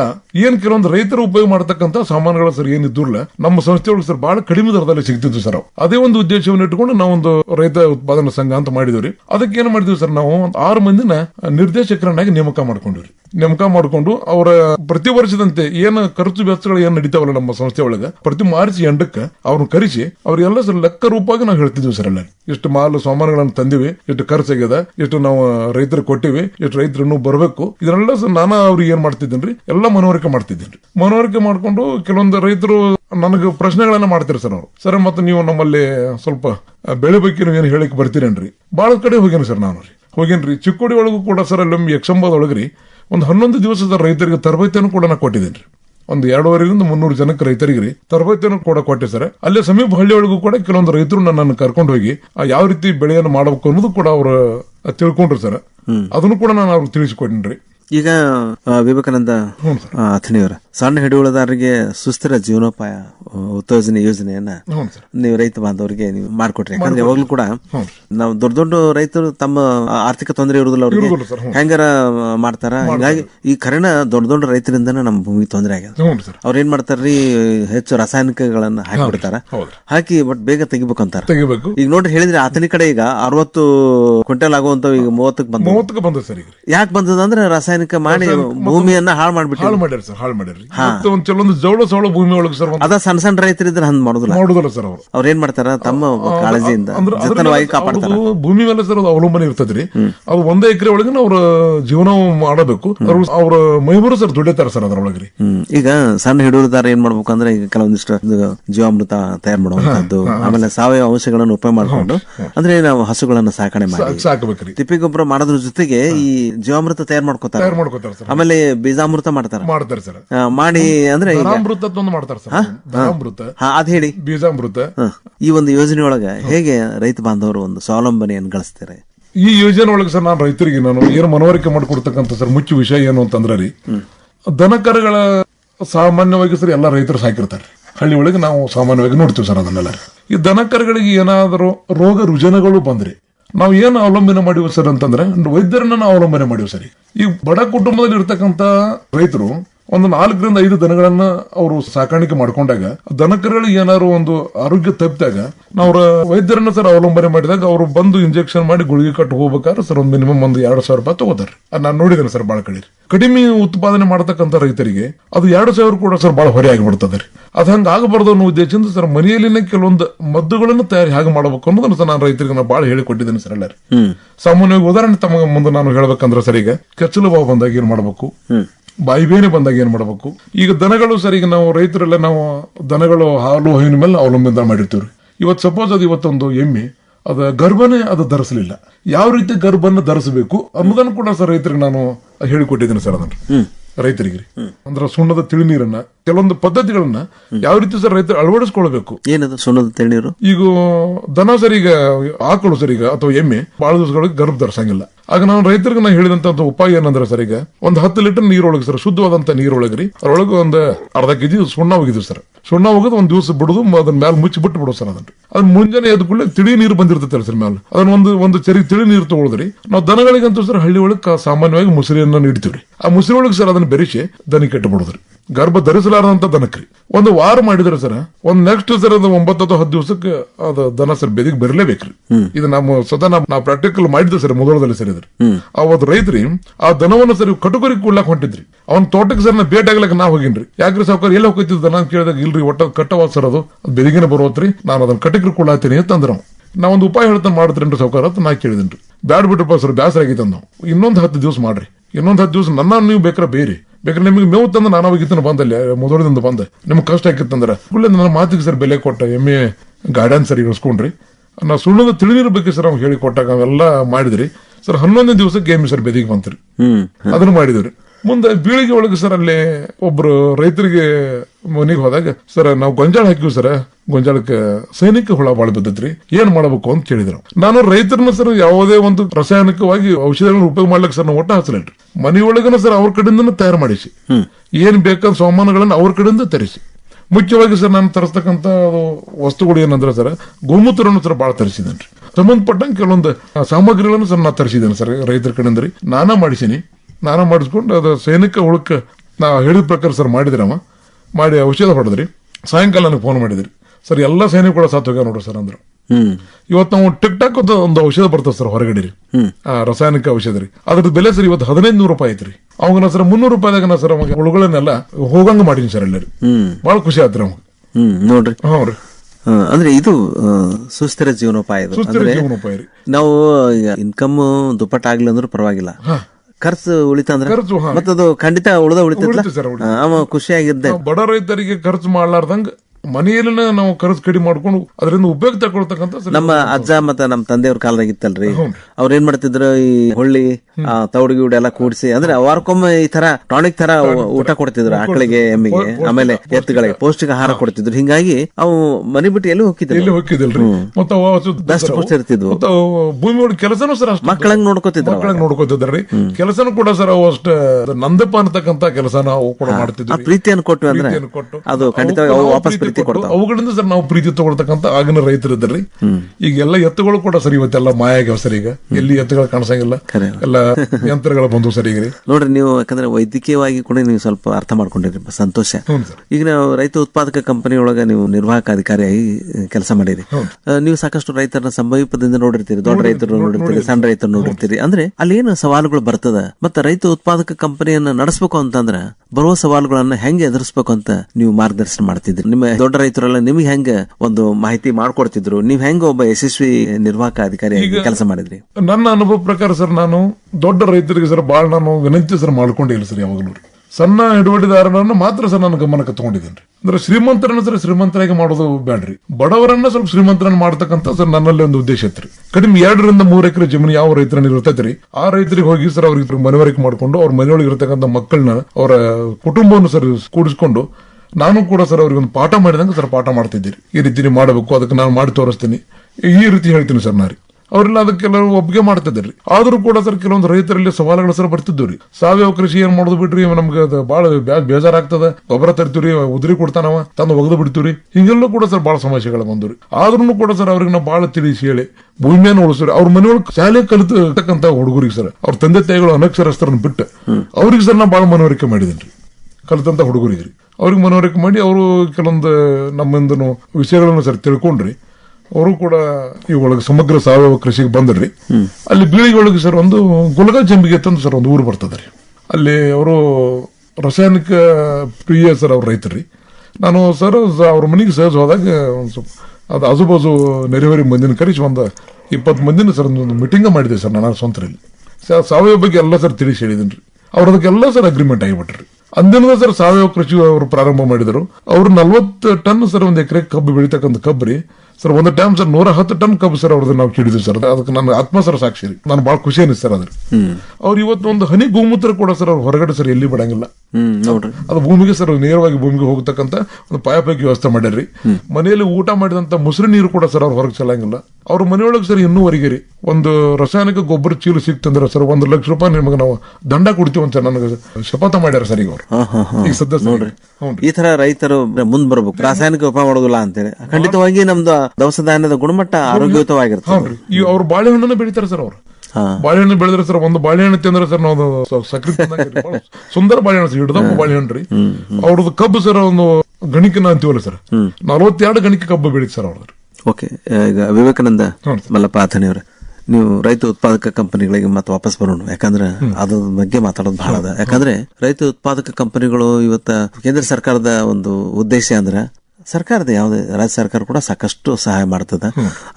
ಏನ್ ಕೆಲವೊಂದು ರೈತರು ಉಪಯೋಗ ಮಾಡತಕ್ಕಂತ ಸಾಮಾನುಗಳ ಸರ್ ಏನಿದ್ದುಲ್ಲ ನಮ್ಮ ಸಂಸ್ಥೆಯೊಳಗೆ ಸರ್ ಬಹಳ ಕಡಿಮೆ ದರದಲ್ಲಿ ಸಿಗ್ತಿದ್ವಿ ಸರ್. ಅದೇ ಒಂದು ಉದ್ದೇಶವನ್ನು ಇಟ್ಟುಕೊಂಡು ನಾವೊಂದು ರೈತ ಉತ್ಪಾದನಾ ಸಂಘ ಅಂತ ಮಾಡಿದ್ವಿ ಅದಕ್ಕೆ ಏನ್ ಮಾಡಿದ್ವಿ ಸರ್ ನಾವು, ಒಂದು ಆರು ಮಂದಿನ ನಿರ್ದೇಶಕರನ್ನಾಗಿ ನೇಮಕ ಮಾಡ್ಕೊಂಡಿವ್ರಿ. ನೇಮಕ ಮಾಡಿಕೊಂಡು ಅವರ ಪ್ರತಿ ವರ್ಷದಂತೆ ಏನು ಖರ್ಚು ವೆಚ್ಚಗಳು ಏನ್ ನಡೀತಾವಲ್ಲ ನಮ್ಮ ಸಂಸ್ಥೆ ಒಳಗೆ ಪ್ರತಿ ಮಾರ್ಚ್ ಎಂಟಕ್ಕೆ ಅವ್ರನ್ನ ಕರೆಸಿ ಅವ್ರಿಗೆಲ್ಲ ಸರ್ ಲೆಕ್ಕ ರೂಪವಾಗಿ ನಾವು ಹೇಳ್ತಿದ್ವಿ ಸರ್ ಎಲ್ಲ ಇಷ್ಟು ಮಾಲು ಸಾಮಾನುಗಳನ್ನು ತಂದಿವಿ ಇಷ್ಟು ಖರ್ಚಾಗ್ಯದ ಇಷ್ಟು ನಾವು ರೈತರು ಕೊಟ್ಟಿವಿ ಇಷ್ಟು ರೈತರು ಬರಬೇಕು ಇದನ್ನೆಲ್ಲ ನಾನು ಅವ್ರಿಗೆ ಏನ್ ಮಾಡ್ತಿದ್ದೇನ್ರಿ? ಎಲ್ಲ ಮನವರಿಕೆ ಮಾಡ್ತಿದ್ದೇನ್ರಿ. ಮನವರಿಕೆ ಮಾಡ್ಕೊಂಡು ಕೆಲವೊಂದು ರೈತರು ನನಗೆ ಪ್ರಶ್ನೆಗಳನ್ನ ಮಾಡ್ತಾರೆ ಸರ್ ಅವರು. ಸರ್, ಮತ್ತೆ ನೀವು ನಮ್ಮಲ್ಲಿ ಸ್ವಲ್ಪ ಬೆಳೆ ಬಗ್ಗೆ ಏನು ಹೇಳಿಕ್ ಬರ್ತೀರೇನ್ರಿ? ಬಹಳ ಕಡೆ ಹೋಗೇನಿ ಸರ್ ನಾನು ರೀ. ಹೋಗೇನ್ರಿ, ಚಿಕ್ಕೋಡಿ ಒಳಗೂ ಕೂಡ ಸರ್ ಅಲ್ಲೊಮ್ಮೆ ಯಕ್ಷಂಬಾದ ಒಳಗ್ರಿ ಒಂದು ಹನ್ನೊಂದು ದಿವಸದ ರೈತರಿಗೆ ತರಬೇತಿಯನ್ನು ಕೂಡ ನಾನು ಕೊಟ್ಟಿದ್ದೇನೆ ಒಂದು ಎರಡೂವರೆಯಿಂದ ಮುನ್ನೂರು ಜನಕ್ಕೆ ರೈತರಿಗೆ ರೀ ತರಬೇತಿಯನ್ನು ಕೂಡ ಕೊಟ್ಟೆ ಸರ್ ಅಲ್ಲೇ ಸಮೀಪ ಹಳ್ಳಿ ಒಳಗೂ ಕೂಡ ಕೆಲವೊಂದು ರೈತರು ನನ್ನನ್ನು ಕರ್ಕೊಂಡು ಹೋಗಿ ಆ ಯಾವ ರೀತಿ ಬೆಳೆಯನ್ನು ಮಾಡಬೇಕು ಅನ್ನೋದು ಕೂಡ ಅವರು ತಿಳ್ಕೊಂಡ್ರು ಸರ್ ಅದನ್ನು ಕೂಡ ನಾನು ಅವ್ರಿಗೆ ತಿಳಿಸಿಕೊಟ್ಟಿನ್ರಿ. ಈಗ ವಿವೇಕಾನಂದ ಅಥಣಿಯವರ ಸಣ್ಣ ಹಿಡುವಳಿದಾರರಿಗೆ ಸುಸ್ಥಿರ ಜೀವನೋಪಾಯ ಉತ್ತೇಜನ ಯೋಜನೆಯನ್ನ ನೀವು ರೈತ ಬಾಂಧವರಿಗೆ ನೀವು ಮಾಡ್ಕೊಟ್ರಿ. ಯಾಕಂದ್ರೆ ಯಾವಾಗ್ಲೂ ಕೂಡ ನಾವು ದೊಡ್ಡ ದೊಡ್ಡ ರೈತರು ತಮ್ಮ ಆರ್ಥಿಕ ತೊಂದರೆ ಇರುವುದಿಲ್ಲ ಅವ್ರಿಗೆ. ಹೆಂಗಾರ ಮಾಡ್ತಾರ? ಹಿಂಗಾಗಿ ಈ ಕರೆನ ದೊಡ್ಡ ದೊಡ್ಡ ರೈತರಿಂದ ನಮ್ಮ ಭೂಮಿಗೆ ತೊಂದರೆ ಆಗ್ಯದ. ಅವ್ರ ಏನ್ ಮಾಡ್ತಾರ್ರಿ? ಹೆಚ್ಚು ರಾಸಾಯನಿಕಗಳನ್ನ ಹಾಕಿಬಿಡ್ತಾರ. ಹಾಕಿ ಬಟ್ ಬೇಗ ತೆಗಿಬೇಕಂತಾರ ತೆಗಿಬೇಕು. ಈಗ ನೋಡ್ರಿ ಹೇಳಿದ್ರೆ ಆತನಿ ಕಡೆ ಈಗ ಅರವತ್ತು ಕ್ವಿಂಟಲ್ ಆಗುವಂತ ಈಗ ಮೂವತ್ತಕ್ಕೆ ಬಂದ ಯಾಕೆ ಬಂದದ ಅಂದ್ರೆ ರಾಸಾಯನಿಕ ಮಾಡಿ ಭೂಮಿಯನ್ನ ಹಾಳು ಮಾಡ್ಬಿಟ್ಟು ಹಾಳು ಮಾಡ್ಯಾರ ಸರ್ ಹಾಳು ಮಾಡ್ಯಾರ ಮತ್ತೆ ಒಂದ್ ಕೆಲವೊಂದು ಜವಳ ಸವಳ ಭೂಮಿ ಒಳಗೆ ಸರ್ ಅದ ಸಣ್ಣ ಸಣ್ಣ ರೈತರಿದ್ರೆ ಹಂಗ್ ಮಾಡುದಿಲ್ಲ. ಮಾಡುದಿಲ್ಲ ಸರ್ ಅವರು. ಅವ್ರ ಏನ್ ಮಾಡ್ತಾರ? ತಮ್ಮ ಕಾಳಜಿಯಿಂದ ಅಂದ್ರೆ ಜತನವಾಗಿ ಕಾಪಾಡ್ತಾರ. ಅವ್ರದ್ದು ಭೂಮಿ ಮೇಲೆ ಸರ್ ಅದು ಅವಲಂಬನೆ ಇರ್ತದ್ರಿ. ಅದು ಒಂದೇ ಎಕರೆ ಒಳಗೆ ಅವ್ರ ಜೀವನ ಮಾಡಬೇಕು. ಅವ್ರ ಅವ್ರ ಮೈಬರು ಸರ್ ದುಡಿತಾರ ಸರ್ ಅದ್ರೊಳಗ್ರಿ ಹ್ಮ್. ಈಗ ಸಣ್ಣ ಹಿಡುವಳಿದಾರ ಏನ್ ಮಾಡ್ಬೇಕು ಅಂದ್ರೆ ಈಗ ಕೆಲವೊಂದಿಷ್ಟು ಇದು ಜೀವಾಮೃತ ತಯಾರು ಮಾಡುವಂತದ್ದು ಆಮೇಲೆ ಸಾವಯವ ಅಂಶಗಳನ್ನು ಉಪಯೋಗ ಮಾಡ್ಕೊಂಡು ಅಂದ್ರೆ ನಾವು ಹಸುಗಳನ್ನ ಸಾಕಣೆ ಮಾಡಿ. ಸಾಕ್ಬೇಕ್ರಿ. ತಿಪ್ಪಿ ಗೊಬ್ಬರ ಮಾಡೋದ್ರ ಜೊತೆಗೆ ಈ ಜೀವಾಮೃತ ತಯಾರು ಮಾಡ್ಕೋತಾರ. ತಯಾರು ಮಾಡ್ಕೋತಾರೆ ಸರ್. ಆಮೇಲೆ ಬೀಜಾಮೃತ ಮಾಡ್ತಾರ? ಮಾಡ್ತಾರೆ ಸರ್. ಆ, ಮಾಡಿ ಅಂದ್ರೆ ಈಗ ಅಂತ ಒಂದು ಮಾಡ್ತಾರೆ ಸರ್. ಅಮೃತ ಹಾ ಅದ್ ಹೇಳಿ. ಬೀಜಾಮೃತ. ಹ. ಈ ಒಂದು ಯೋಜನೆ ಒಳಗ ಹೇಗೆ ರೈತ ಬಾಂಧವರು ಒಂದು ಸ್ವಾವಲಂಬನೆಯನ್ನು ಗಳಿಸ್ತಾರೆ? ಈ ಯೋಜನೆ ಒಳಗೆ ಸರ್ ನಾನು ರೈತರಿಗೆ ನಾನು ಏನು ಮನವರಿಕೆ ಮಾಡಿಕೊಡ್ತಕ್ಕಂಥ ಸರ್ ಮುಖ್ಯ ವಿಷಯ ಏನು ಅಂತಂದ್ರೆ ರೀ ದನಕರಗಳ ಸಾಮಾನ್ಯವಾಗಿ ಸರ್ ಎಲ್ಲ ರೈತರು ಸಾಕಿರ್ತಾರೆ ಹಳ್ಳಿ ಒಳಗೆ ನಾವು ಸಾಮಾನ್ಯವಾಗಿ ನೋಡ್ತೀವಿ ಸರ್ ಅದನ್ನೆಲ್ಲ ಈ ದನಕರುಗಳಿಗೆ ಏನಾದರೂ ರೋಗ ರುಜನಗಳು ಬಂದ್ರಿ ನಾವು ಏನು ಅವಲಂಬನೆ ಮಾಡಿವಿ ಸರ್ ಅಂತಂದ್ರೆ ವೈದ್ಯರನ್ನ ನಾವು ಅವಲಂಬನೆ ಮಾಡಿವಿ ಸರ್. ಈ ಬಡ ಕುಟುಂಬದಲ್ಲಿ ಇರ್ತಕ್ಕಂಥ ರೈತರು ಒಂದು ನಾಲ್ಕರಿಂದ ಐದು ದನಗಳನ್ನ ಅವರು ಸಾಕಾಣಿಕೆ ಮಾಡ್ಕೊಂಡಾಗ ದನಕರುಗಳಿಗೆ ಏನಾದ್ರು ಒಂದು ಆರೋಗ್ಯ ತಪ್ಪಿದಾಗ ನಾವು ಅವ್ರ ವೈದ್ಯರನ್ನ ಸರ್ ಅವಲಂಬನೆ ಮಾಡಿದಾಗ ಅವರು ಬಂದು ಇಂಜೆಕ್ಷನ್ ಮಾಡಿ ಗುಳಿಗೆ ಕಟ್ಟು ಹೋಗ್ಬೇಕಾದ್ರೆ ಸರ್ ಒಂದು ಮಿನಿಮಮ್ ಒಂದು ಎರಡು ಸಾವಿರ ರೂಪಾಯಿ ತಗೋತಾರೆ. ನಾನು ನೋಡಿದ್ದೇನೆ ಸರ್ ಬಾಳ ಕಡೆ. ಕಡಿಮೆ ಉತ್ಪಾದನೆ ಮಾಡತಕ್ಕಂತ ರೈತರಿಗೆ ಅದು ಎರಡು ಸಾವಿರ ಕೂಡ ಸರ್ ಬಹಳ ಹೊರೆ ಆಗಿಬಿಡ್ತದೆ ರೀ. ಅದು ಹಂಗ ಆಗಬಾರ್ದು ಅನ್ನೋ ಉದ್ದೇಶದಿಂದ ಸರ್ ಮನೆಯಲ್ಲಿನ ಕೆಲವೊಂದು ಮದ್ದುಗಳನ್ನು ತಯಾರಿ ಹಾಗೆ ಮಾಡಬೇಕು ಅನ್ನೋದನ್ನ ಸರ್ ನಾನು ರೈತರಿಗೆ ನಾನು ಬಹಳ ಹೇಳಿಕೊಟ್ಟಿದ್ದೇನೆ ಸರ್ ಎಲ್ಲರೂ. ಸಾಮಾನ್ಯವಾಗಿ ಉದಾಹರಣೆ ತಮಗೆ ಮುಂದೆ ನಾನು ಹೇಳ್ಬೇಕಂದ್ರೆ ಸರ್ ಈಗ ಕೆಚ್ಚಲು ಬಾವು ಬಂದಾಗ ಏನು ಮಾಡಬೇಕು? ಬಾಯಿ ಬೇನೆ ಬಂದಾಗ ಏನು ಮಾಡಬೇಕು? ಈಗ ದನಗಳು ಸರಿ ನಾವು ರೈತರೆಲ್ಲ ನಾವು ದನಗಳು, ಹಾಲು ಹೈನ ಮೇಲೆ ಅವಲಂಬಿತ ಮಾಡಿರ್ತೀವ್ರಿ. ಇವತ್ತು ಸಪೋಸ್ ಅದು ಇವತ್ತೊಂದು ಎಮ್ಮೆ, ಅದ ಗರ್ಭನೇ ಅದು ಧರಿಸಲಿಲ್ಲ. ಯಾವ ರೀತಿ ಗರ್ಭನ ಧರಿಸಬೇಕು? ಅನ್ನೋದನ್ನು ಕೂಡ ಸರ್ ರೈತರಿಗೆ ನಾನು ಹೇಳಿಕೊಟ್ಟಿದ್ದೀನಿ ಸರ್ ಅದನ್ನ. ರೈತರಿಗೆ. ಅಂದ್ರೆ ಸುಣ್ಣದ ತಿಳಿನೀರನ್ನ ಕೆಲವೊಂದು ಪದ್ಧತಿಗಳನ್ನ ಯಾವ ರೀತಿ ಸರ್ ರೈತರು ಅಳವಡಿಸ್ಕೊಳ್ಬೇಕು? ಏನದು ಸುಣ್ಣದ ತಿಳಿನೀರು? ಈಗ ದನ ಸರಿಗ ಆಕಳು ಸರಿಗ ಈಗ ಅಥವಾ ಎಮ್ಮೆ ಬಹಳ ದಿವಸಗಳಿಗೆ ಗರ್ಭ ಧರಿಸಂಗಿಲ್ಲ. ಆಗ ನಾನು ರೈತರಿಗೆ ನಾನು ಹೇಳಿದಂತ ಉಪಾಯ ಏನಂದ್ರೆ ಸರ್ ಈಗ ಒಂದು ಹತ್ತು ಲೀಟರ್ ನೀರೊಳಗೆ ಸರ್ ಶುದ್ಧವಾದಂತ ನೀರೊಳಗ್ರಿ. ರೀ ಅದ್ರೊಳಗೆ ಒಂದು ಅರ್ಧ ಕೆಜಿ ಸುಣ್ಣ ಹೋಗಿದ್ವಿ ಸರ್. ಸುಣ್ಣ ಹೋಗೋದು ಒಂದು ದಿವಸ ಬಿಡೋದು ಅದನ್ನ ಮೇಲೆ ಮುಚ್ಚಿ ಬಿಟ್ಟು ಬಿಡೋ ಸರ್ ಅದನ್ನ. ಅದನ್ನ ಮುಂಜಾನೆ ಎದ್ದ ಕೂಡಲೇ ತಿಳಿ ನೀರು ಬಂದಿರ್ತೈತೆ ಸರ್ ಮೇಲೆ ಅದನ್ನ ಒಂದು ಒಂದು ಚರಿ ತಿಳಿ ನೀರು ತಗೊಳ್ದ್ರಿ. ನಾವು ದನಗಳಿಗಂತೂ ಸರ್ ಹಳ್ಳಿ ಒಳಗೆ ಸಾಮಾನ್ಯವಾಗಿ ಮುಸುರಿಯನ್ನ ನೀಡ್ತೀವ್ರಿ. ಆ ಮುಸುರಿ ಒಳಗೆ ಸರ್ ಅದನ್ನ ಬೆರೆಸಿ ದನಿ ಕೆಟ್ಟು ಬಿಡೋದ್ರಿ ಗರ್ಭ ಧರಿಸಲಾರದಂತ ದನಕ್ರಿ ಒಂದು ವಾರ ಮಾಡಿದ್ರೆ ಸರ್ ಒಂದ್ ನೆಕ್ಸ್ಟ್ ಸರ್ ಅದು ಒಂಬತ್ತು ಅಥವಾ ಹತ್ತು ದಿವಸಕ್ಕೆ ಅದು ದನ ಸರ್ ಬೆದಿಗೆ ಬರಲೇಬೇಕ್ರಿ. ಇದು ನಮ್ಮ ಸದಾ ನಾವು ಪ್ರಾಕ್ಟಿಕಲ್ ಮಾಡಿದ್ವಿ ಸರ್ ಮೊದಲದಲ್ಲಿ ಸರ್ ಇದ್ರಿ. ಅವತ್ತು ರೈತ್ರಿ ಆ ದನವನ್ನು ಸರ್ ಕಟುಕರಿ ಕೂಡ್ಲಾಕ್ ಹೊಂಟಿದ್ರಿ. ಅವ್ನ ತೋಟಕ್ಕೆ ಸರ್ ನಾ ಭೇಟಿ ಆಗ್ಲಕ್ ನಾ ಹೋಗಿನ್ರಿ. ಯಾಕ್ರಿ ಸಾವುಕಾರ ಎಲ್ಲ ಹೋಗ್ತಿದ್ ದನ ಅಂತ ಕೇಳಿದಾಗ ಇಲ್ರಿ ಒಟ್ಟ ಕಟ್ಟವ ಸರ್ ಅದು. ಬೆದಿಗಿನ ಬರೋತ್ರಿ ನಾನು ಅದನ್ನ ಕಟಕರಿ ಕೂಡ್ಲಾತೀನಿ ಅಂತಂದ್ರ. ನಾ ಒಂದು ಉಪಾಯ ಹೇಳ್ತಾನೆ ಮಾಡ್ತೀರೇನ್ರಿ ಸಾವುಕಾರ ಅಂತ ನಾ ಕೇಳಿದ್ರಿ ಬ್ಯಾಡ್ ಬಿಟ್ರಪ್ಪ ಸರ್ ಬ್ಯಾಸರ ಆಗೈತೆ ನಾವು ಇನ್ನೊಂದು ಹತ್ತು ದಿವಸ ಮಾಡ್ರಿ. ಇನ್ನೊಂದು ಹತ್ತು ದಿವಸ ನನ್ನ ನೀವು ಬೇಕ್ರ ಬೇರೆ ಬೇಕಾದ್ರೆ ನಿಮಗೆ ಮೇವು ತಂದು ನಾನು ಹೋಗಿತ್ತು ಬಂದಲ್ಲಿ ಮೊದಲಿನಿಂದ ಬಂದ. ನಿಮ್ಗೆ ಕಷ್ಟ ಆಗಿತ್ತಂದ್ರ ಕುಳ್ಳೆ ನನ್ನ ಮಾತಿಗೆ ಸರ್ ಬೆಲೆ ಕೊಟ್ಟ ಎಮ್ಮೆ ಗಾರ್ಡನ್ ಸರ್ ಇಳಿಸ್ಕೊಂಡ್ರಿ ನಾ ಸುಳ್ಳು ತಿಳಿದಿರ್ಬೇಕು ಸರ್ ಅವ್ನು ಹೇಳಿ ಕೊಟ್ಟಾಗ ಅವೆಲ್ಲ ಮಾಡಿದ್ರಿ. ಸರ್ ಹನ್ನೊಂದನೇ ದಿವಸಕ್ಕೆ ಎಮ್ಮೆ ಸರ್ ಬೆದಿಗೆ ಬಂತ್ರಿ. ಅದನ್ನ ಮಾಡಿದ್ರಿ. ಮುಂದೆ ಬೀಳಿಗೆ ಒಳಗೆ ಸರ್ ಅಲ್ಲಿ ಒಬ್ರು ರೈತರಿಗೆ ಮನೆಗೆ ಹೋದಾಗ ಸರ್ ನಾವು ಗೊಂಜಾಳ ಹಾಕಿವಿ ಸರ್. ಗೊಂಜಾಳಕ್ಕೆ ಸೈನಿಕ ಹುಳ ಬಾಳ ಬಿದ್ದತ್ರಿ. ಏನ್ ಮಾಡಬೇಕು ಅಂತ ಕೇಳಿದ್ರು. ನಾನು ರೈತರನ್ನ ಸರ್ ಯಾವುದೇ ಒಂದು ರಾಸಾಯನಿಕವಾಗಿ ಔಷಧಿಗಳನ್ನ ಉಪಯೋಗ ಮಾಡ್ಲಿಕ್ಕೆ ಸರ್ ನಾವು ಒಟ್ಟ ಹಚ್ಚಲೇನ್ರಿ ಮನೆಯೊಳಗನ ಸರ್ ಅವ್ರ ಕಡೆಯಿಂದ ತಯಾರು ಮಾಡಿಸಿ. ಏನ್ ಬೇಕಾದ ಸಾಮಾನುಗಳನ್ನ ಅವ್ರ ಕಡೆಯಿಂದ ತರಿಸಿ. ಮುಖ್ಯವಾಗಿ ಸರ್ ನಾನು ತರಿಸ್ತಕ್ಕಂತ ಅದು ವಸ್ತುಗಳು ಏನಂದ್ರೆ ಸರ್ ಗೋಮೂತ್ರವನ್ನು ಸರ್ ಭಾಳ ತರಿಸಿದ್ದೇನೆ ಸಂಬಂಧಪಟ್ಟಂಗೆ ಕೆಲವೊಂದು ಆ, ಸಾಮಗ್ರಿಗಳನ್ನು ಸರ್ ನಾ ತರಿಸಿದ್ದೇನೆ ಸರ್ ರೈತರ ಕಡೆಯಿಂದ ರೀ ನಾನಾ ಮಾಡಿಸಿನಿ. ನಾನಾ ಮಾಡಿಸ್ಕೊಂಡು ಅದು ಸೈನಿಕ ಹುಳಕ್ಕ ನಾ ಹೇಳಿದ ಪ್ರಕಾರ ಸರ್ ಮಾಡಿದ್ರಮ್ಮ ಮಾಡಿ ಔಷಧ ಹೊಡೆದ್ರಿ. ಸಾಯಂಕಾಲ ನನಗೆ ಫೋನ್ ಮಾಡಿದ್ರಿ. ಸರ್ ಎಲ್ಲ ಸೈನಿಕ ಕೂಡ ಸಾತ್ ಹೋಗ್ಯಾವ ನೋಡ್ರಿ ಸರ್ ಅಂದ್ರು. ಇವತ್ತು ನಾವು ಟಿಕ್ ಟಾಕ್ ಅಂತ ಒಂದು ಔಷಧ ಬರ್ತದೆ ಸರ್ ಹೊರಗಡೆ ರೀ. ಆ, ರಾಸಾಯನಿಕ ಔಷಧ ರೀ. ಅದ್ರದ್ದು ಬೆಲೆ ಸರ್ ಇವತ್ತು ಹದಿನೈದು ನೂರು ರೂಪಾಯಿ ಐತ್ರಿ. ಅವಾಗ ಸರ್ ಮುನ್ನೂರು ರೂಪಾಯಿದಾಗ ನಾ ಸರ್ ಅವಾಗ ಹುಳುಗಳನ್ನೆಲ್ಲ ಹೋಗಂಗ ಮಾಡೀನಿ ಸರ್ ಎಲ್ಲರಿ. ಭಾಳ ಬಹಳ ಖುಷಿ ಆತ್ರಿ ಅವಾಗ. ನೋಡ್ರಿ. ಹ್ಞೂ ರೀ. ಅಂದ್ರೆ ಇದು ಸುಸ್ಥಿರ ಜೀವನೋಪಾಯ ಜೀವನೋಪಾಯ ರೀ. ನಾವು ಇನ್ಕಮ್ ದುಪ್ಪಟ್ಟ ಆಗ್ಲಿ ಅಂದ್ರೂ ಪರವಾಗಿಲ್ಲ. ಖರ್ಚು ಉಳಿತ ಅಂದ್ರೆ ಖರ್ಚು, ಹಾ. ಮತ್ತದು ಖಂಡಿತ ಉಳಿದ ಉಳಿತ ಉಳಿತು ಸರ್, ಉಳಿತು. ಅವ ಖುಷಿಯಾಗಿದ್ದೆ ಬಡ ರೈತರಿಗೆ ಖರ್ಚು ಮಾಡ್ಲಾರ್ದಂಗ ಮನೆಯಲ್ಲಿನ ನಾವು ಖರ್ಚು ಕಡಿಮೆ ಮಾಡ್ಕೊಂಡು ಅದರಿಂದ ಉಪಯೋಗ ತಗೊಳ್ತಕ್ಕಂಥ ನಮ್ಮ ಅಜ್ಜ ಮತ್ತೆ ನಮ್ಮ ತಂದೆಯವ್ರ ಕಾಲದಾಗ ಇತ್ತಲ್ರಿ. ಅವ್ರ ಏನ್ ಮಾಡ್ತಿದ್ರು ಈ ಹೊಳ್ಳಿ ತೌಡು ಗಿೌಡು ಎಲ್ಲ ಕೂಡಿಸಿ ಅಂದ್ರೆ ವಾರಕ್ಕೊಮ್ಮೆ ಈ ತರ ಟಾನಿಕ್ ತರ ಊಟ ಕೊಡ್ತಿದ್ರು ಆಕಳಿಗೆ ಎಮ್ಮಿಗೆ ಆಮೇಲೆ ಎತ್ತುಗಳಿಗೆ ಪೌಷ್ಟಿಕ. ಆಹಾರ ಕೊಡ್ತಿದ್ರು. ಹಿಂಗಾಗಿ ಅವು ಮನೆ ಬಿಟ್ಟು ಎಲ್ಲಿ ಹೋಗಿದ್ರು ಎಲ್ಲಿ ಹೋಗಿದಿಲ್ರಿ ಮತ್ತ ಬೆಸ್ಟ್ ಪುಷ್ಟ ಇರ್ತಿದ್ವು. ಭೂಮಿ ಒಳಗೆ ಕೆಲಸನೂ ಸರ್ ಅಷ್ಟು. ಮಕ್ಕಳಂಗ್ ನೋಡ್ಕೋತಿದ್ರು ಮಕ್ಕಳಂಗ್ ನೋಡ್ಕೋತಿದ್ರಿ. ಕೆಲಸನೂ ಕೂಡ ಸರ್ ಅವು ಅಷ್ಟ ನಂದಪ್ಪ ಅನ್ನತಕ್ಕಂತ ಕೆಲಸ ನಾವು ಕೂಡ ಮಾಡ್ತಿದ್ರು ಪ್ರೀತಿಯನ್ನು ಕೊಟ್ಟು ಅಂದ್ರೆ ಅದು ಖಂಡಿತವಾಗಿ ಅವು ಅವು ವಾಪಸ್ ಪ್ರೀತಿ ಅವುಗಳಿಂದ ಸರ್ ನಾವು ಪ್ರೀತಿ ತಗೊಳ್ತಕ್ಕಂತ ಆಗಿನ ರೈತರಿದ್ದರಿ. ಈಗ ಎಲ್ಲ ಎತ್ತುಗಳು ಕೂಡ ಸರಿ ಇವತ್ತೆಲ್ಲ ಮಾಯಾಗ್ಯಾವ ಸರಿ ಈಗ. ಎಲ್ಲಿ ಎತ್ತುಗಳು ಕಾಣಿಸಂಗಿಲ್ಲ. ಎಲ್ಲ ಯಂತ್ರಗಳು ಬಂದು ಸರಿ ಈಗ ನೋಡ್ರಿ ನೀವು ಯಾಕಂದ್ರೆ ವೈದ್ಯಕೀಯವಾಗಿ ಕೂಡ ನೀವು ಸ್ವಲ್ಪ ಅರ್ಥ ಮಾಡ್ಕೊಂಡಿರಿ ಸಂತೋಷ. ಈಗ ನಾವು ರೈತ ಉತ್ಪಾದಕ ಕಂಪನಿ ಒಳಗ ನೀವು ನಿರ್ವಾಹಕ ಅಧಿಕಾರಿಯಾಗಿ ಕೆಲಸ ಮಾಡಿರಿ. ನೀವು ಸಾಕಷ್ಟು ರೈತರನ್ನ ಸಂಭವಿಪದಿಂದ ನೋಡಿರ್ತೀರಿ ದೊಡ್ಡ ರೈತರು ನೋಡಿರ್ತೀರಿ ಸಣ್ಣ ರೈತರು ನೋಡಿರ್ತೀರಿ. ಅಂದ್ರೆ ಅಲ್ಲಿ ಏನು ಸವಾಲುಗಳು ಬರ್ತದ? ಮತ್ತೆ ರೈತ ಉತ್ಪಾದಕ ಕಂಪನಿಯನ್ನ ನಡೆಸಬೇಕು ಅಂತಂದ್ರೆ ಬರುವ ಸವಾಲುಗಳನ್ನ ಹೆಂಗೆ ಎದುರಿಸಬೇಕು ಅಂತ ನೀವು ಮಾರ್ಗದರ್ಶನ ಮಾಡ್ತಿದ್ರಿ ನಿಮ್ಮ ದೊಡ್ಡ ರೈತರೆಲ್ಲ ನಿಮ್ಗೆ ಹೆಂಗ ಒಂದು ಮಾಹಿತಿ ಮಾಡ್ಕೊಡ್ತಿದ್ರು? ನೀವ್ ಹೆಂಗ ಒಬ್ಬ ಯಶಸ್ವಿ ನಿರ್ವಾಹಕ ಅಧಿಕಾರಿ ಕೆಲಸ ಮಾಡಿದ್ರಿ? ನನ್ನ ಅನುಭವ ಪ್ರಕಾರ ಸರ್ ನಾನು ದೊಡ್ಡ ರೈತರಿಗೆ ಸರ್ ಬಹಳ ನಾನು ವಿನಂತಿ ಸರ್ ಮಾಡ್ಕೊಂಡಿಲ್ಲ ಸರ್ ಯಾವಾಗಲೂ. ಸಣ್ಣ ಹಿಡುವಳಿದಾರರನ್ನ ಮಾತ್ರ ಸರ್ ನಾನು ಗಮನಕ್ಕೆ ತಗೊಂಡಿದ್ದೇನೆ. ಅಂದ್ರೆ ಶ್ರೀಮಂತರನ್ನ ಸರ್ ಶ್ರೀಮಂತರಾಗಿ ಮಾಡೋದು ಬೇಡ್ರಿ ಬಡವರನ್ನ ಸ್ವಲ್ಪ ಶ್ರೀಮಂತರನ್ನ ಮಾಡ್ತಕ್ಕಂತ ಸರ್ ನನ್ನಲ್ಲಿ ಒಂದು ಉದ್ದೇಶ ಐತ್ರಿ ಕಡಿಮೆ ಎರಡರಿಂದ ಮೂರು ಎಕರೆ ಜಮೀನು ಯಾವ ರೈತರಲ್ಲಿ ಇರ್ತೈತ್ರಿ ಆ ರೈತರಿಗೆ ಹೋಗಿ ಸರ್ ಅವ್ರಿಗೆ ಮನವರಿಕೆ ಮಾಡ್ಕೊಂಡು ಅವ್ರ ಮನೆಯೊಳಗೆ ಇರತಕ್ಕಂತ ಮಕ್ಕಳನ್ನ ಅವರ ಕುಟುಂಬವನ್ನು ಸರ್ ಕೂಡಿಸ್ಕೊಂಡು ನಾನು ಕೂಡ ಸರ್ ಅವ್ರಿಗೆ ಒಂದು ಪಾಠ ಮಾಡಿದಂಗೆ ಸರ್ ಪಾಠ ಮಾಡ್ತಿದ್ದೀರಿ. ಈ ರೀತಿ ನೀವು ಮಾಡಬೇಕು ಅದಕ್ಕೆ ನಾನು ಮಾಡಿ ತೋರಿಸ್ತೀನಿ. ಈ ರೀತಿ ಹೇಳ್ತೀನಿ ಸರ್ ನಾರಿ ಅವರೆಲ್ಲ ಅದಕ್ಕೆಲ್ಲ ಒಪ್ಪಿಗೆ ಮಾಡ್ತಿದ್ರಿ ಆದ್ರೂ ಕೂಡ ಸರ್ ಕೆಲವೊಂದು ರೈತರಲ್ಲಿ ಸವಾಲುಗಳು ಸರ್ ಬರ್ತಿದ್ವು ರೀ. ಸಾವಯವ ಕೃಷಿ ಏನ್ ಮಾಡೋದು ಬಿಡ್ರಿ ನಮ್ಗೆ ಅದು ಬಹಳ ಬೇಜಾರಾಗ್ತದ. ಗೊಬ್ಬರ ತರ್ತೀವ್ರಿ ಉದುರಿ ಕೊಡ್ತಾನವ ತಂದು ಒಗದು ಬಿಡ್ತೀವ್ರಿ ಹಿಂಗೆಲ್ಲೂ ಕೂಡ ಸರ್ ಬಹಳ ಸಮಸ್ಯೆಗಳು ಬಂದ್ರಿ ಆದ್ರೂ ಕೂಡ ಸರ್ ಅವ್ರಿಗೆ ನಾವು ಬಹಳ ತಿಳಿಸಿ ಹೇಳಿ ಭೂಮಿಯನ್ನು ಉಳಿಸ್ರಿ. ಅವ್ರ ಮನೆಯೊಳಗೆ ಶಾಲೆ ಕಲಿತಕ್ಕಂತ ಹುಡುಗರಿಗೆ ಸರ್ ಅವ್ರ ತಂದೆ ತಾಯಿಗಳು ಅನಕ್ಷರಸ್ಥರನ್ನ ಬಿಟ್ಟು ಅವ್ರಿಗೆ ಸರ್ ನಾ ಬಹಳ ಮನವರಿಕೆ ಮಾಡಿದೇನ್ರಿ ಕಲಿತಂತ ಹುಡುಗರಿಗೆ ಅವ್ರಿಗೆ ಮನವರಿಕೆ ಮಾಡಿ ಅವರು ಕೆಲವೊಂದು ನಮ್ಮಿಂದನು ವಿಷಯಗಳನ್ನು ಸರ್ ತಿಳ್ಕೊಂಡ್ರಿ. ಅವರು ಕೂಡ ಈ ಒಳಗೆ ಸಮಗ್ರ ಸಾವಯವ ಕೃಷಿಗೆ ಬಂದ್ರಿ. ಅಲ್ಲಿ ಬೀಳಿಗೊಳಗೆ ಸರ್ ಒಂದು ಗುಲಗ ಜಂಬಿಗೆ ತಂದು ಸರ್ ಒಂದು ಊರು ಬರ್ತದೆ ರೀ. ಅಲ್ಲಿ ಅವರು ರಾಸಾಯನಿಕ ಪ್ರಿಯ ಸರ್ ಅವ್ರ ರೈತರಿ ನಾನು ಸರ್ ಅವ್ರ ಮನೆಗೆ ಸಹಜ ಹೋದಾಗ ಒಂದು ಸ್ವಲ್ಪ ಅದು ಆಜುಬಾಜು ನೆರೆಹೊರಿ ಮಂದಿನ ಕರೆಸಿ ಒಂದು ಇಪ್ಪತ್ತು ಮಂದಿನ ಸರ್ ಒಂದು ಮೀಟಿಂಗ್ ಮಾಡಿದೆ ಸರ್ ನಾನು ಸ್ವಂತರಲ್ಲಿ. ಸರ್ ಸಾವಯವ ಬಗ್ಗೆ ಎಲ್ಲ ಸರ್ ತಿಳಿಸಿ ಹೇಳಿದ್ದೀನಿ ಅವ್ರ ಅದಕ್ಕೆಲ್ಲ ಸರ್ ಅಗ್ರಿಮೆಂಟ್ ಆಗಿಬಿಟ್ರಿ ಅಂದಿನದ ಸರ್ ಸಾವಯವ ಕೃಷಿ ಅವರು ಪ್ರಾರಂಭ ಮಾಡಿದರು. ಅವ್ರು ನಲವತ್ತು ಟನ್ ಸರ್ ಒಂದು ಎಕರೆ ಕಬ್ಬು ಬೆಳಿತಕ್ಕಂಥ ಕಬ್ಬು ರೀ ಸರ್ ಒಂದು ಟೈಮ್ ಸರ್ ನೂರ ಹತ್ತು ಟನ್ ಕಬ್ಬು ಸರ್ ಅವ್ರದ್ದು ನಾವು ಕೇಳಿದ್ವಿ ಸರ್ ಅದಕ್ಕೆ ನನ್ನ ಆತ್ಮ ಸರ್ ಸಾಕ್ಷಿ ರೀ. ನಾನು ಬಹಳ ಖುಷಿ ಅನಿಸ್ತು ಸರ್ ಅದ್ರ ಅವ್ರು ಇವತ್ತು ಒಂದು ಹನಿ ಗೋಮೂತ್ರ ಕೂಡ ಸರ್ ಅವ್ರು ಹೊರಗಡೆ ಸರ್ ಎಲ್ಲಿ ಬಿಡಂಗಿಲ್ಲ. ನೋಡ್ರಿ ಅದು ಭೂಮಿಗೆ ಸರ್ ನೇರವಾಗಿ ಭೂಮಿಗೆ ಹೋಗತಕ್ಕಂತ ಒಂದು ಪಾಯಪೈಕಿ ವ್ಯವಸ್ಥೆ ಮಾಡ್ಯಾರ್ರಿ. ಮನೆಯಲ್ಲಿ ಊಟ ಮಾಡಿದಂತ ಮೊಸರು ನೀರು ಕೂಡ ಸರ್ ಅವ್ರು ಹೊರಗೆ ಚೆಲ್ಲಂಗಿಲ್ಲ. ಅವ್ರ ಮನೆಯೊಳಗೆ ಸರ್ ಇನ್ನೂವರೆಗೆ ರೀ. ಒಂದು ರಾಸಾಯನಿಕ ಗೊಬ್ಬರ ಚೀಲ ಸಿಕ್ತಂದ್ರೆ ಸರ್ ಒಂದು ಲಕ್ಷ ರೂಪಾಯಿ ನಿಮಗೆ ನಾವು ದಂಡ ಕೊಡ್ತೀವಿ ಅಂತ ನನಗೆ ಶಪಥ ಮಾಡ್ಯಾರ ಸರ್ ಈಗ ಅವ್ರು. ಈಗ ಸದ್ಯ ನೋಡ್ರಿ. ಈ ತರ ರೈತರು ಮುಂದ್ ಬರ್ಬೇಕು. ರಾಸಾಯನಿಕ ಉಪಯೋಗ ಮಾಡೋದಿಲ್ಲ ಅಂತೇಳಿ. ಖಂಡಿತವಾಗಿ ನಮ್ದು ದವಸ ಧಾನ್ಯದ ಗುಣಮಟ್ಟ ಆರೋಗ್ಯಯುತವಾಗಿರ್ತದೆ ಹೌದ್ರಿ. ಈ ಅವ್ರು ಬಾಳೆಹಣ್ಣನ್ನು ಬೆಳಿತಾರೆ ಸರ್ ಅವರು. ಬಾಳೆಹಣ್ಣು ಬೆಳೆದ್ರೆ ಸರ್ ಒಂದು ಬಾಳೆಹಣ್ಣು ತಿಂದ್ರೆ ಸರ್ ನಾವು ಸಕ್ರೆ ಸುಂದರ ಬಾಳೆಹಣ್ಣು ಸರ್ ಹಿಡ್ದಪ್ಪ ಬಾಳೆಹಣ್ಣು ರೀ. ಅವ್ರದ್ದು ಕಬ್ಬು ಸರ್ ಒಂದು ಗಣಿಕನ ಅಂತೀವಲ್ಲ ಸರ್. ನಲವತ್ತೆರಡು ಗಣಿಕೆ ಕಬ್ಬು ಬೆಳೀತ ಸರ್ ಅವ್ರದ್ದು. ಓಕೆ ಈಗ ವಿವೇಕಾನಂದ. ಮಲ್ಲಪ್ಪ ನೀವು ರೈತ ಉತ್ಪಾದಕ ಕಂಪನಿಗಳಿಗೆ ಮತ್ತೆ ವಾಪಸ್ ಬರೋಣ. ಯಾಕಂದ್ರೆ ಅದ್ರ ಬಗ್ಗೆ ಮಾತಾಡೋದು ಬಹಳ ಅದ. ಯಾಕಂದ್ರೆ ರೈತ ಉತ್ಪಾದಕ ಕಂಪನಿಗಳು ಇವತ್ತ ಕೇಂದ್ರ ಸರ್ಕಾರದ ಒಂದು ಉದ್ದೇಶ ಅಂದ್ರೆ ಸರ್ಕಾರದ ಯಾವುದೇ ರಾಜ್ಯ ಸರ್ಕಾರ ಕೂಡ ಸಾಕಷ್ಟು ಸಹಾಯ ಮಾಡ್ತದ.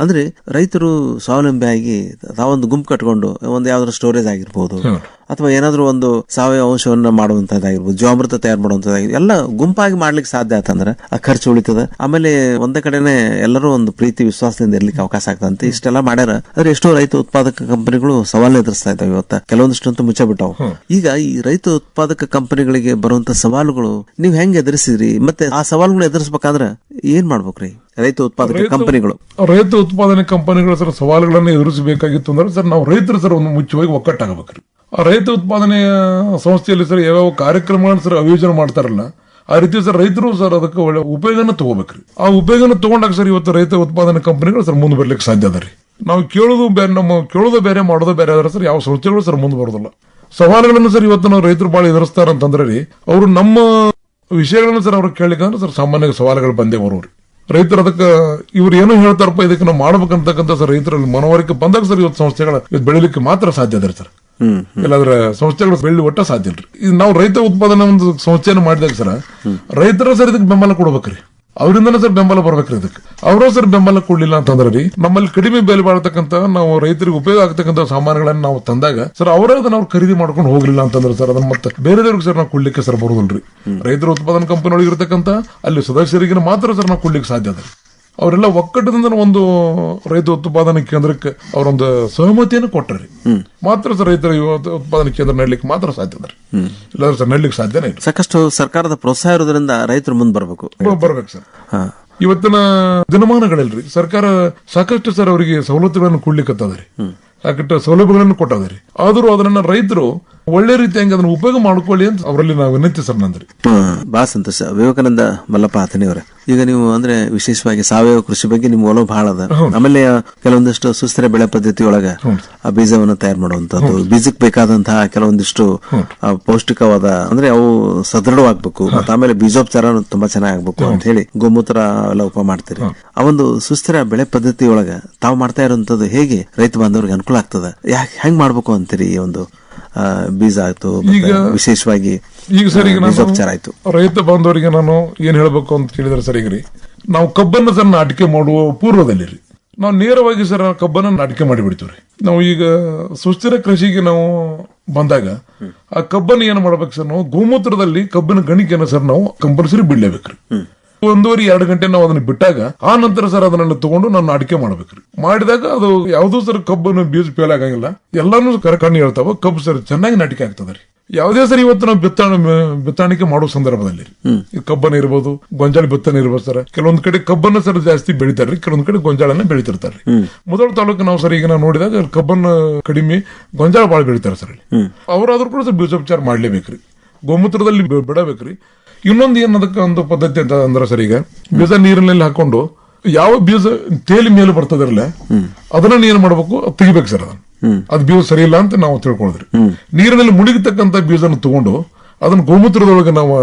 ಅಂದ್ರೆ ರೈತರು ಸ್ವಾವಲಂಬಿಯಾಗಿ ತಾವೊಂದು ಗುಂಪು ಕಟ್ಕೊಂಡು ಒಂದು ಯಾವ್ದಾದ್ರು ಸ್ಟೋರೇಜ್ ಆಗಿರ್ಬೋದು. ಅಥವಾ ಏನಾದರೂ ಒಂದು ಸಾವಯವ ಅಂಶವನ್ನ ಮಾಡುವಂತದ್ದಾಗಿರ್ಬೋದು ಜೋಮೃತ ತಯಾರು ಮಾಡುವಂತದ್ದಾಗಿರ್ಬೋದು ಎಲ್ಲ ಗುಂಪಾಗಿ ಮಾಡ್ಲಿಕ್ಕೆ ಸಾಧ್ಯ ಆತಂದ್ರೆ ಆ ಖರ್ಚು ಉಳಿತದ. ಆಮೇಲೆ ಒಂದೇ ಕಡೆನೆ ಎಲ್ಲರೂ ಒಂದು ಪ್ರೀತಿ ವಿಶ್ವಾಸದಿಂದ ಇರ್ಲಿಕ್ಕೆ ಅವಕಾಶ ಆಗ್ತದಂತೆ. ಇಷ್ಟೆಲ್ಲ ಮಾಡ್ಯಾರ. ಆದ್ರೆ ಎಷ್ಟೋ ರೈತ ಉತ್ಪಾದಕ ಕಂಪನಿಗಳು ಸವಾಲು ಎದುರಿಸ್ತಾ ಇದ್ದಾವೆ ಇವತ್ತ. ಕೆಲವೊಂದಿಷ್ಟು ಅಂತೂ ಮುಚ್ಚ ಬಿಟ್ಟವು ಈಗ ಈ ರೈತ ಉತ್ಪಾದಕ ಕಂಪನಿಗಳಿಗೆ ಬರುವಂತ ಸವಾಲುಗಳು ನೀವ್ ಹೆಂಗ್ ಎದುರಿಸಿದ್ರಿ? ಮತ್ತೆ ಆ ಸವಾಲುಗಳು ಎದುರಿಸಬೇಕಾದ್ರೆ ಏನ್ ಮಾಡ್ಬೇಕ್ರಿ ರೈತ ಉತ್ಪಾದಕ ಕಂಪನಿಗಳು? ರೈತ ಉತ್ಪಾದನೆ ಕಂಪನಿಗಳು ಸರ್ ಸವಾಲುಗಳನ್ನು ಎದುರಿಸಬೇಕಾಗಿತ್ತು ಅಂದ್ರೆ ಸರ್ ನಾವು ರೈತರು ಸರ್ ಒಂದು ಮುಚ್ಚುವಾಗಿ ಒಕ್ಕಟ್ಟಾಗಬೇಕ್ರಿ ರೈತ ಉತ್ಪಾದನೆಯ ಸಂಸ್ಥೆಯಲ್ಲಿ ಸರ್ ಯಾವ್ಯಾವ ಕಾರ್ಯಕ್ರಮಗಳನ್ನ ಸರ್ ಆಯೋಜನೆ ಮಾಡ್ತಾರಲ್ಲ, ಆ ರೀತಿ ಸರ್ ರೈತರು ಸರ್ ಅದಕ್ಕೆ ಒಳ್ಳೆ ಉಪಯೋಗನ ತಗೋಬೇಕ್ರಿ. ಆ ಉಪಯೋಗನ ತಗೊಂಡಾಗ ಸರ್ ಇವತ್ತು ರೈತ ಉತ್ಪಾದನೆ ಕಂಪನಿಗಳು ಸರ್ ಮುಂದೆ ಬರ್ಲಿಕ್ಕೆ ಸಾಧ್ಯ ಅದ ರೀ. ನಾವು ಕೇಳೋದು ಬೇರೆ ನಮ್ಮ ಕೇಳೋದು ಬೇರೆ ಮಾಡೋದು ಬೇರೆ ಆದ್ರೆ ಸರ್ ಯಾವ ಸಂಸ್ಥೆಗಳು ಸರ್ ಮುಂದೆ ಬರೋದಿಲ್ಲ. ಸವಾಲುಗಳನ್ನು ಸರ್ ಇವತ್ತು ನಾವು ರೈತರು ಭಾಳ ಎದುರಿಸ್ತಾರಂತಂದ್ರೆ ರೀ, ಅವರು ನಮ್ಮ ವಿಷಯಗಳನ್ನು ಸರ್ ಅವ್ರಿಗೆ ಕೇಳಲಿಕ್ಕೆ ಸರ್ ಸಾಮಾನ್ಯ ಸವಾಲುಗಳು ಬಂದೇ ಬರೋರಿ ರೈತರು ಅದಕ್ಕೆ ಇವ್ರು ಏನು ಹೇಳ್ತಾರಪ್ಪ ಇದಕ್ಕೆ ನಾವು ಮಾಡ್ಬೇಕಂತಕ್ಕಂಥ ಸರ್ ರೈತರಲ್ಲಿ ಮನವರಿಕೆ ಬಂದಾಗ ಸರ್ ಇವತ್ತು ಸಂಸ್ಥೆಗಳ ಬೆಳಿಲಿಕ್ಕೆ ಮಾತ್ರ ಸಾಧ್ಯ ಅದ್ರಿ ಸರ್. ಇಲ್ಲಾಂದ್ರೆ ಸಂಸ್ಥೆಗಳು ಬೆಳ್ಳಿ ಒಟ್ಟ ಸಾಧ್ಯ ಇಲ್ರಿ ನಾವು ರೈತ ಉತ್ಪಾದನೆ ಒಂದು ಸಂಸ್ಥೆಯನ್ನು ಮಾಡಿದಾಗ ಸರ್ ರೈತರ ಸರ್ ಇದಕ್ಕೆ ಬೆಂಬಲ ಕೊಡ್ಬೇಕ್ರಿ. ಅವರಿಂದನೇ ಸರ್ ಬೆಂಬಲ ಬರ್ಬೇಕ್ರಿ ಇದಕ್ಕೆ. ಅವರು ಸರ್ ಬೆಂಬಲ ಕೊಡ್ಲಿಲ್ಲ ಅಂತಂದ್ರೆ ರೀ, ನಮ್ಮಲ್ಲಿ ಕಡಿಮೆ ಬೆಲೆ ಬಾಳತಕ್ಕಂತ ನಾವು ರೈತರಿಗೆ ಉಪಯೋಗ ಆಗತಕ್ಕಂತ ಸಾಮಾನುಗಳನ್ನ ನಾವು ತಂದಾಗ, ಸರ್ ಅವರೇ ಅದನ್ನ ಅವ್ರು ಖರೀದಿ ಮಾಡ್ಕೊಂಡು ಹೋಗ್ಲಿಲ್ಲ ಅಂತಂದ್ರೆ ಸರ್ ಅದನ್ನ ಮತ್ತೆ ಬೇರೆದವ್ರಿಗೆ ಸರ್ ನಾವು ಕೊಡ್ಲಿಕ್ಕೆ ಸರ್ ಬರೋದಿಲ್ರಿ. ರೈತರ ಉತ್ಪಾದನಾ ಕಂಪನಿ ಇರತಕ್ಕಂತ ಅಲ್ಲಿ ಸದಸ್ಯರಿಗೆ ಮಾತ್ರ ಸರ್ ನಾವು ಕೊಡ್ಲಿಕ್ಕೆ ಸಾಧ್ಯ ಅದ ಅವರೆಲ್ಲ ಒಕ್ಕಟ್ಟದಿಂದ ಒಂದು ರೈತ ಉತ್ಪಾದನಾ ಕೇಂದ್ರಕ್ಕೆ ಅವರೊಂದು ಸಹಮತಿಯನ್ನು ಕೊಟ್ಟರಿ. ಮಾತ್ರ ಸರ್ ರೈತರ ಉತ್ಪಾದನಾ ಕೇಂದ್ರ ನೆಡ್ಲಿಕ್ಕೆ ಮಾತ್ರ ಸಾಧ್ಯ ಅದ ರೀ. ಇಲ್ಲಾಂದ್ರೆ ಸರ್ ನಡಲಿಕ್ಕೆ ಸಾಧ್ಯನೇ ಇಲ್ಲ. ಸಾಕಷ್ಟು ಸರ್ಕಾರದ ಪ್ರೋತ್ಸಾಹ ಇರೋದ್ರಿಂದ ರೈತರು ಮುಂದೆ ಬರಬೇಕು. ಬರಬೇಕು ಬರ್ಬೇಕು ಸರ್. ಇವತ್ತಿನ ದಿನಮಾನಗಳಿಲ್ರಿ ಸರ್ಕಾರ ಸಾಕಷ್ಟು ಸರ್ ಅವರಿಗೆ ಸವಲತ್ತುಗಳನ್ನು ಕೊಡ್ಲಿಕ್ಕತ್ತದ್ರಿ. ಸಾಕಷ್ಟು ಸೌಲಭ್ಯಗಳನ್ನು ಕೊಟ್ಟದ್ರಿ. ಆದರೂ ಅದನ್ನ ರೈತರು ಒಳ್ಳೆ ರೀತಿಯಾಗಿ ಅದನ್ನ ಉಪಯೋಗ ಮಾಡ್ಕೊಳ್ಳಿ ಅಂತ ಅವರಲ್ಲಿ ನಾವು ವಿನಂತಿ ಸರ್ ನಂದ್ರಿ. ಬಾ ಸಂತೋಷ. ವಿವೇಕಾನಂದ ಮಲ್ಲಪ್ಪ ಆತನಿಯವರೇ ಈಗ ನೀವು ಅಂದ್ರೆ ವಿಶೇಷವಾಗಿ ಸಾವಯವ ಕೃಷಿ ಬಗ್ಗೆ ನಿಮ್ಮ ಒಲವು ಬಹಳ ಅದ. ಆಮೇಲೆ ಕೆಲವೊಂದಿಷ್ಟು ಸುಸ್ಥಿರ ಬೆಳೆ ಪದ್ಧತಿ ಒಳಗ ಆ ಬೀಜವನ್ನು ತಯಾರು ಮಾಡುವಂತದ್ದು ಬೀಜಕ್ಕೆ ಬೇಕಾದಂತಹ ಕೆಲವೊಂದಿಷ್ಟು ಪೌಷ್ಟಿಕವಾದ ಅಂದ್ರೆ ಅವು ಸದೃಢವಾಗ್ಬೇಕು. ಮತ್ತೆ ಆಮೇಲೆ ಬೀಜೋಪಚಾರ ತುಂಬಾ ಚೆನ್ನಾಗಿ ಆಗ್ಬೇಕು ಅಂತ ಹೇಳಿ ಗೋಮೂತ್ರ ಎಲ್ಲ ಉಪ ಮಾಡ್ತೀರಿ. ಆ ಒಂದು ಸುಸ್ಥಿರ ಬೆಳೆ ಪದ್ಧತಿ ಒಳಗ ತಾವು ಮಾಡ್ತಾ ಇರುವಂತದ್ದು ಹೇಗೆ ರೈತ ಬಾಂಧವರಿಗೆ ಅನುಕೂಲ ಆಗ್ತದ? ಯಾಕೆ ಹೆಂಗ್ ಮಾಡ್ಬೇಕು ಅಂತೀರಿ ಈ ಒಂದು ಬೀಜ ಆಯ್ತು ಈಗ- ವಿಶೇಷವಾಗಿ ಈಗ ಸರ್ ಈಗ ಆಯ್ತು. ರೈತ ಬಾಂಧವರಿಗೆ ನಾನು ಏನ್ ಹೇಳಬೇಕು ಅಂತ ಕೇಳಿದ್ರೆ ಸರ್ ಈಗ ರೀ ನಾವು ಕಬ್ಬನ್ನು ಸರ್ ನಾಟಿಕೆ ಮಾಡುವ ಪೂರ್ವದಲ್ಲಿ ರೀ ನಾವು ನೇರವಾಗಿ ಸರ್ ಕಬ್ಬನ್ನು ನಾಟಿಕೆ ಮಾಡಿಬಿಡ್ತೀವಿ ರೀ ನಾವು ಈಗ ಸುಸ್ಥಿರ ಕೃಷಿಗೆ ನಾವು ಬಂದಾಗ ಆ ಕಬ್ಬನ್ನು ಏನು ಮಾಡ್ಬೇಕು ಸರ್ ನಾವು ಗೋಮೂತ್ರದಲ್ಲಿ ಕಬ್ಬಿನ ಗಣಿಕೆಯನ್ನು ಸರ್ ನಾವು ಕಂಪಲ್ಸರಿ ಬಿಡ್ಲೇಬೇಕ್ರಿ. ಒಂದೂವರೆ ಎರಡು ಗಂಟೆ ನಾವು ಅದನ್ನ ಬಿಟ್ಟಾಗ ಆ ನಂತರ ಸರ್ ಅದನ್ನ ತಗೊಂಡು ನಾನು ಅಡಿಕೆ ಮಾಡ್ಬೇಕ್ರಿ ಮಾಡಿದಾಗ ಅದು ಯಾವ್ದು ಸರ್ ಕಬ್ಬನ್ನು ಬೀಜ ಫೇಲ್ ಆಗಂಗಿಲ್ಲ. ಎಲ್ಲಾನು ಕರೆ ಕಣ್ಣು ಹೇಳ್ತಾವ ಕಬ್ಬು ಸರ್ ಚೆನ್ನಾಗಿ ನಾಟಿಕೆ ಆಗ್ತದ ರೀ. ಯಾವುದೇ ಸರಿ ಇವತ್ತು ನಾವು ಬಿತ್ತಣ ಬಿತ್ತಾಣಿಕೆ ಮಾಡೋ ಸಂದರ್ಭದಲ್ಲಿ ಈ ಕಬ್ಬನ ಇರ್ಬೋದು ಗೊಂಜಾಳ ಬಿತ್ತನೆ ಇರ್ಬೋದು ಸರ್. ಕೆಲವೊಂದ್ ಕಡೆ ಕಬ್ಬನ್ನ ಸರ್ ಜಾಸ್ತಿ ಬೆಳಿತಾರ್ರಿ ಕೆಲವೊಂದ್ ಕಡೆ ಗೊಂಜಾಳನ್ನ ಬೆಳಿತಿರ್ತಾರ್ರಿ ಮೊದಲ ತಾಲೂಕು ನಾವು ಸರ್ ಈಗ ನಾವು ನೋಡಿದಾಗ ಕಬ್ಬನ್ನ ಕಡಿಮೆ ಗೊಂಜಾಳ ಬಾಳ ಬೆಳಿತಾರೆ ಸರ್ ಅಲ್ಲಿ. ಅವರಾದ್ರೂ ಕೂಡ ಸರ್ ಬೀಜೋಪಚಾರ ಮಾಡ್ಲೇಬೇಕ್ರಿ ಗೋಮೂತ್ರದಲ್ಲಿ ಬಿಡಬೇಕ್ರಿ ಇನ್ನೊಂದು ಏನದಕ್ಕೆ ಅದಕ್ಕೆ ಒಂದು ಪದ್ಧತಿ ಅಂತ ಅಂದ್ರೆ ಸರ್ ಈಗ ಬೀಜ ನೀರಿನಲ್ಲಿ ಹಾಕೊಂಡು ಯಾವ ಬೀಜ ತೇಲಿ ಮೇಲೆ ಬರ್ತದಿರಲ್ಲ ಅದನ್ನ ಏನು ಮಾಡ್ಬೇಕು ತೆಗಿಬೇಕು ಸರ್ ಅದನ್ನ. ಅದು ಬೀಜ ಸರಿ ಇಲ್ಲ ಅಂತ ನಾವು ತಿಳ್ಕೊಂಡ್ರಿ ನೀರಿನಲ್ಲಿ ಮುಳುಗಿತಕ್ಕಂತ ಬೀಜನ ತಗೊಂಡು ಅದನ್ನ ಗೋಮೂತ್ರದೊಳಗೆ ನಾವು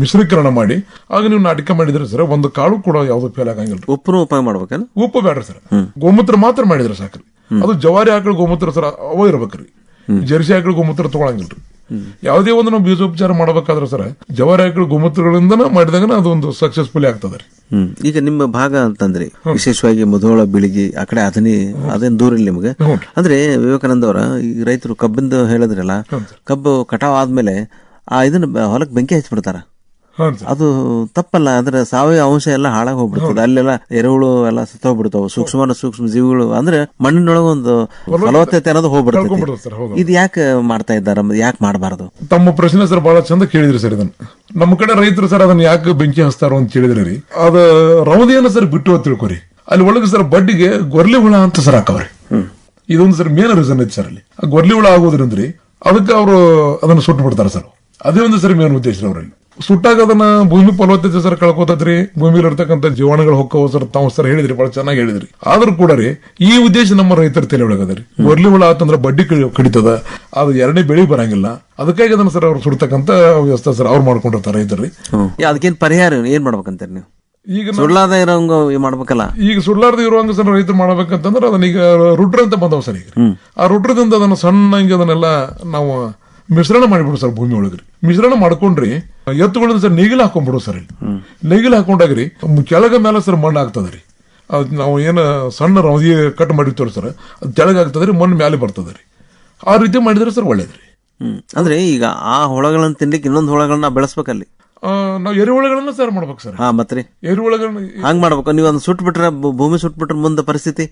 ಮಿಶ್ರೀಕರಣ ಮಾಡಿ ಆಗ ನೀವು ನಾಟಕ ಮಾಡಿದ್ರೆ ಸರ್ ಒಂದು ಕಾಳು ಕೂಡ ಯಾವ್ದು ಫೇಲ್ ಆಗಂಗಿಲ್ಲ ಉಪ್ಪು ಉಪಾಯ ಮಾಡ್ಬೇಕಲ್ಲ ಉಪ್ಪು ಬೇಡ್ರಿ ಸರ್. ಗೋಮೂತ್ರ ಮಾತ್ರ ಮಾಡಿದ್ರೆ ಸಾಕ್ರಿ. ಅದು ಜವಾರಿ ಆಕಳ ಗೋಮೂತ್ರ ಸರ್ ಅವ ಇರ್ಬೇಕ್ರಿ. ಜರ್ಸಿ ಆಕಳ ಗೋಮೂತ್ರ ತಗೊಳಂಗಿಲ್ರಿ. ಯಾವುದೇ ಒಂದು ನಾವು ಬೀಜೋಪಚಾರ ಮಾಡಬೇಕಾದ್ರೆ ಸರ್ ಜವಾರಿ ಗೋಮೂತ್ರಗಳಿಂದ ಗೋಮೂತ್ರಗಳಿಂದನ ಮಾಡಿದಾಗ ಅದು ಒಂದು ಸಕ್ಸಸ್ಫುಲ್ ಆಗ್ತದೆ ಹ್ಮ್. ಈಗ ನಿಮ್ಮ ಭಾಗ ಅಂತಂದ್ರಿ ವಿಶೇಷವಾಗಿ ಮಧೋಳ ಬಿಳಿಗಿ ಆ ಕಡೆ ಅದನಿ ಅದೇನ್ ದೂರ ಇಲ್ಲ ನಿಮಗೆ. ಅಂದ್ರೆ ವಿವೇಕಾನಂದ ಅವರ ಈ ರೈತರು ಕಬ್ಬಿಂದ ಹೇಳಿದ್ರಲ್ಲ ಕಬ್ಬು ಕಟಾವ್ ಆದ್ಮೇಲೆ ಆ ಇದನ್ನ ಹೊಲಕ್ಕೆ ಹೊಲಕ್ ಬೆಂಕಿ ಹಚ್ಚಿಬಿಡ್ತಾರ. ಅದು ತಪ್ಪಲ್ಲ ಅಂದ್ರೆ ಸಾವಯವ ಅಂಶ ಎಲ್ಲ ಹಾಳಾಗಿ ಹೋಗ್ಬಿಡ್ತದೆ. ಅಲ್ಲೆಲ್ಲ ಎರೆಹುಳು ಎಲ್ಲ ಸತ್ತೋಗ್ಬಿಡ್ತಾವ ಸೂಕ್ಷ್ಮ ಸೂಕ್ಷ್ಮ ಜೀವಿಗಳು ಅಂದ್ರೆ ಮಣ್ಣಿನೊಳಗೆ ಒಂದು ಫಲವತ್ತತೆ ಅನ್ನೋದು ಹೋಗ್ಬಿಡ್ತದೆ ಇದು ಯಾಕೆ ಮಾಡ್ತಾ ಇದ್ದಾರೆ ಯಾಕೆ ಮಾಡಬಾರದು? ತಮ್ಮ ಪ್ರಶ್ನೆ ಸರ್ ಬಹಳ ಚಂದ ಕೇಳಿದ್ರಿ ಸರ್ ಇದನ್ನ. ನಮ್ಮ ಕಡೆ ರೈತರು ಸರ್ ಅದನ್ನ ಯಾಕೆ ಬೆಂಕಿ ಹಚ್ತಾರೋ ಅಂತ ಕೇಳಿದ್ರಿ ಅದ ರೌದಿಯನ್ನ ಸರ್ ಬಿಟ್ಟು ತಿಳ್ಕೊರಿ. ಅಲ್ಲಿ ಒಳಗೆ ಸರ್ ಬಡ್ಡಿಗೆ ಗೊರ್ಲಿ ಹುಳ ಅಂತ ಸರ್ ಹಾಕವ್ರಿ. ಇದೊಂದು ಸರ್ ಮೇನ್ ರೀಸನ್ ಐತಿ ಸರ್ ಅಲ್ಲಿ. ಗೊರ್ಲಿ ಹುಳ ಆಗೋದ್ರಿಂದ ರೀ ಅದಕ್ಕೆ ಅವರು ಅದನ್ನ ಸುಟ್ಟು ಬಿಡ್ತಾರೆ ಸರ್. ಅದೇ ಒಂದು ಸರಿ ಮೇನ್ ಉದ್ದೇಶ ಅವರಲ್ಲಿ. ಸುಟ್ಟಾಗ ಅದನ್ನ ಭೂಮಿ ಫಲವತ್ತತೆ ಸರ್ ಕಳ್ಕೋತದ್ರಿ. ಭೂಮಿಲಿ ಇರ್ತಕ್ಕಂಥ ಜೀವಾಣುಗಳು ಹೊಕ್ಕವು ಸರ್ ತಾವು ಸರ್ ಹೇಳಿದ್ರಿ ಬಹಳ ಚೆನ್ನಾಗಿ ಹೇಳಿದ್ರಿ. ಆದ್ರೂ ಕೂಡ ರೀ ಈ ಉದ್ದೇಶ ನಮ್ಮ ರೈತರ ತಲೆ ಒಳಗದ್ರಿ. ಒರ್ಲಿ ಹುಳ ಆತಂದ್ರ ಬಡ್ಡಿ ಕಡಿ- ಕಡಿತದ. ಅದು ಎರಡನೇ ಬೆಳಿ ಬರಂಗಿಲ್ಲ. ಅದಕ್ಕಾಗಿ ಅದನ್ನ ಸರ್ ಅವ್ರು ಸುಡ್ತಕ್ಕಂತ ವ್ಯವಸ್ಥೆ ಸರ್ ಅವ್ರು ಮಾಡ್ಕೊಂಡಿರ್ತಾರೆ ರೈತರು ಅದಕ್ಕೇನು ಪರಿಹಾರ ಏನ್ ಮಾಡ್ಬೇಕಂತೀರಿ ನೀವು? ಈಗ ಸುಳ್ಳಾದ ಇರೋಂಗ ಮಾಡ್ಬೇಕಲ್ಲ? ಈಗ ಸುಳ್ಳಾರ್ದ ಇರುವಂಗ ಸರ್ ರೈತರು ಮಾಡ್ಬೇಕಂತಂದ್ರೆ ಅದನ್ನ ಈಗ ರುಡ್ರ ಅಂತ ಬಂದವ ಸರ್ ಈಗ ಆ ರುಡ್ರದಿಂದ ಅದನ್ನ ಸಣ್ಣಂಗೆ ಅದನ್ನೆಲ್ಲ ನಾವು ಮಿಶ್ರಣ ಮಾಡಿಬಿಡು ಸರ್ ಭೂಮಿ ಒಳಗ್ರಿ. ಮಿಶ್ರಣ ಮಾಡ್ಕೊಂಡ್ರಿ ಎತ್ತುಗಳಿಂದ ಸರ್ ನೇಗಿಲು ಹಾಕೊಂಡ್ಬಿಡು ಸರ್ ಇಲ್ಲಿ. ನೇಗಿಲು ಹಾಕೊಂಡಾಗ್ರಿ ಕೆಳಗ ಮೇಲೆ ಸರ್ ಮಣ್ಣು ಆಗ್ತದ್ರಿ. ಅದ್ ನಾವು ಏನು ಸಣ್ಣ ರವದಿ ಕಟ್ ಮಾಡಿರ್ತೀವಿ ಸರ್ ಅದು ತೆಳಗಾಗ್ತದ್ರಿ ಮಣ್ಣು ಮೇಲೆ ಬರ್ತದ್ರಿ. ಆ ರೀತಿ ಮಾಡಿದ್ರೆ ಸರ್ ಒಳ್ಳೇದ್ರಿ. ಅಂದ್ರೆ ಈಗ ಆ ಹುಳಗಳನ್ನ ತಿನ್ಲಿಕ್ಕೆ ಇನ್ನೊಂದು ಹುಳಗಳನ್ನ ಬೆಳೆಸ್ಬೇಕಲ್ಲಿ. ನಾವು ಎರೆಹುಳಗಳನ್ನ ಸರ್ ಮಾಡ್ಬೇಕು ಸರ್. ಹಾ ಮತ್ರಿ. ಎರೆಹುಳಗಳನ್ನ ಹಂಗ್ ಮಾಡ್ಬೇಕು. ನೀವು ಅದನ್ನ ಸುಟ್ ಬಿಟ್ರೆ ಭೂಮಿ ಸುಟ್ ಬಿಟ್ರೆ ಮುಂದೆ ಪರಿಸ್ಥಿತಿ?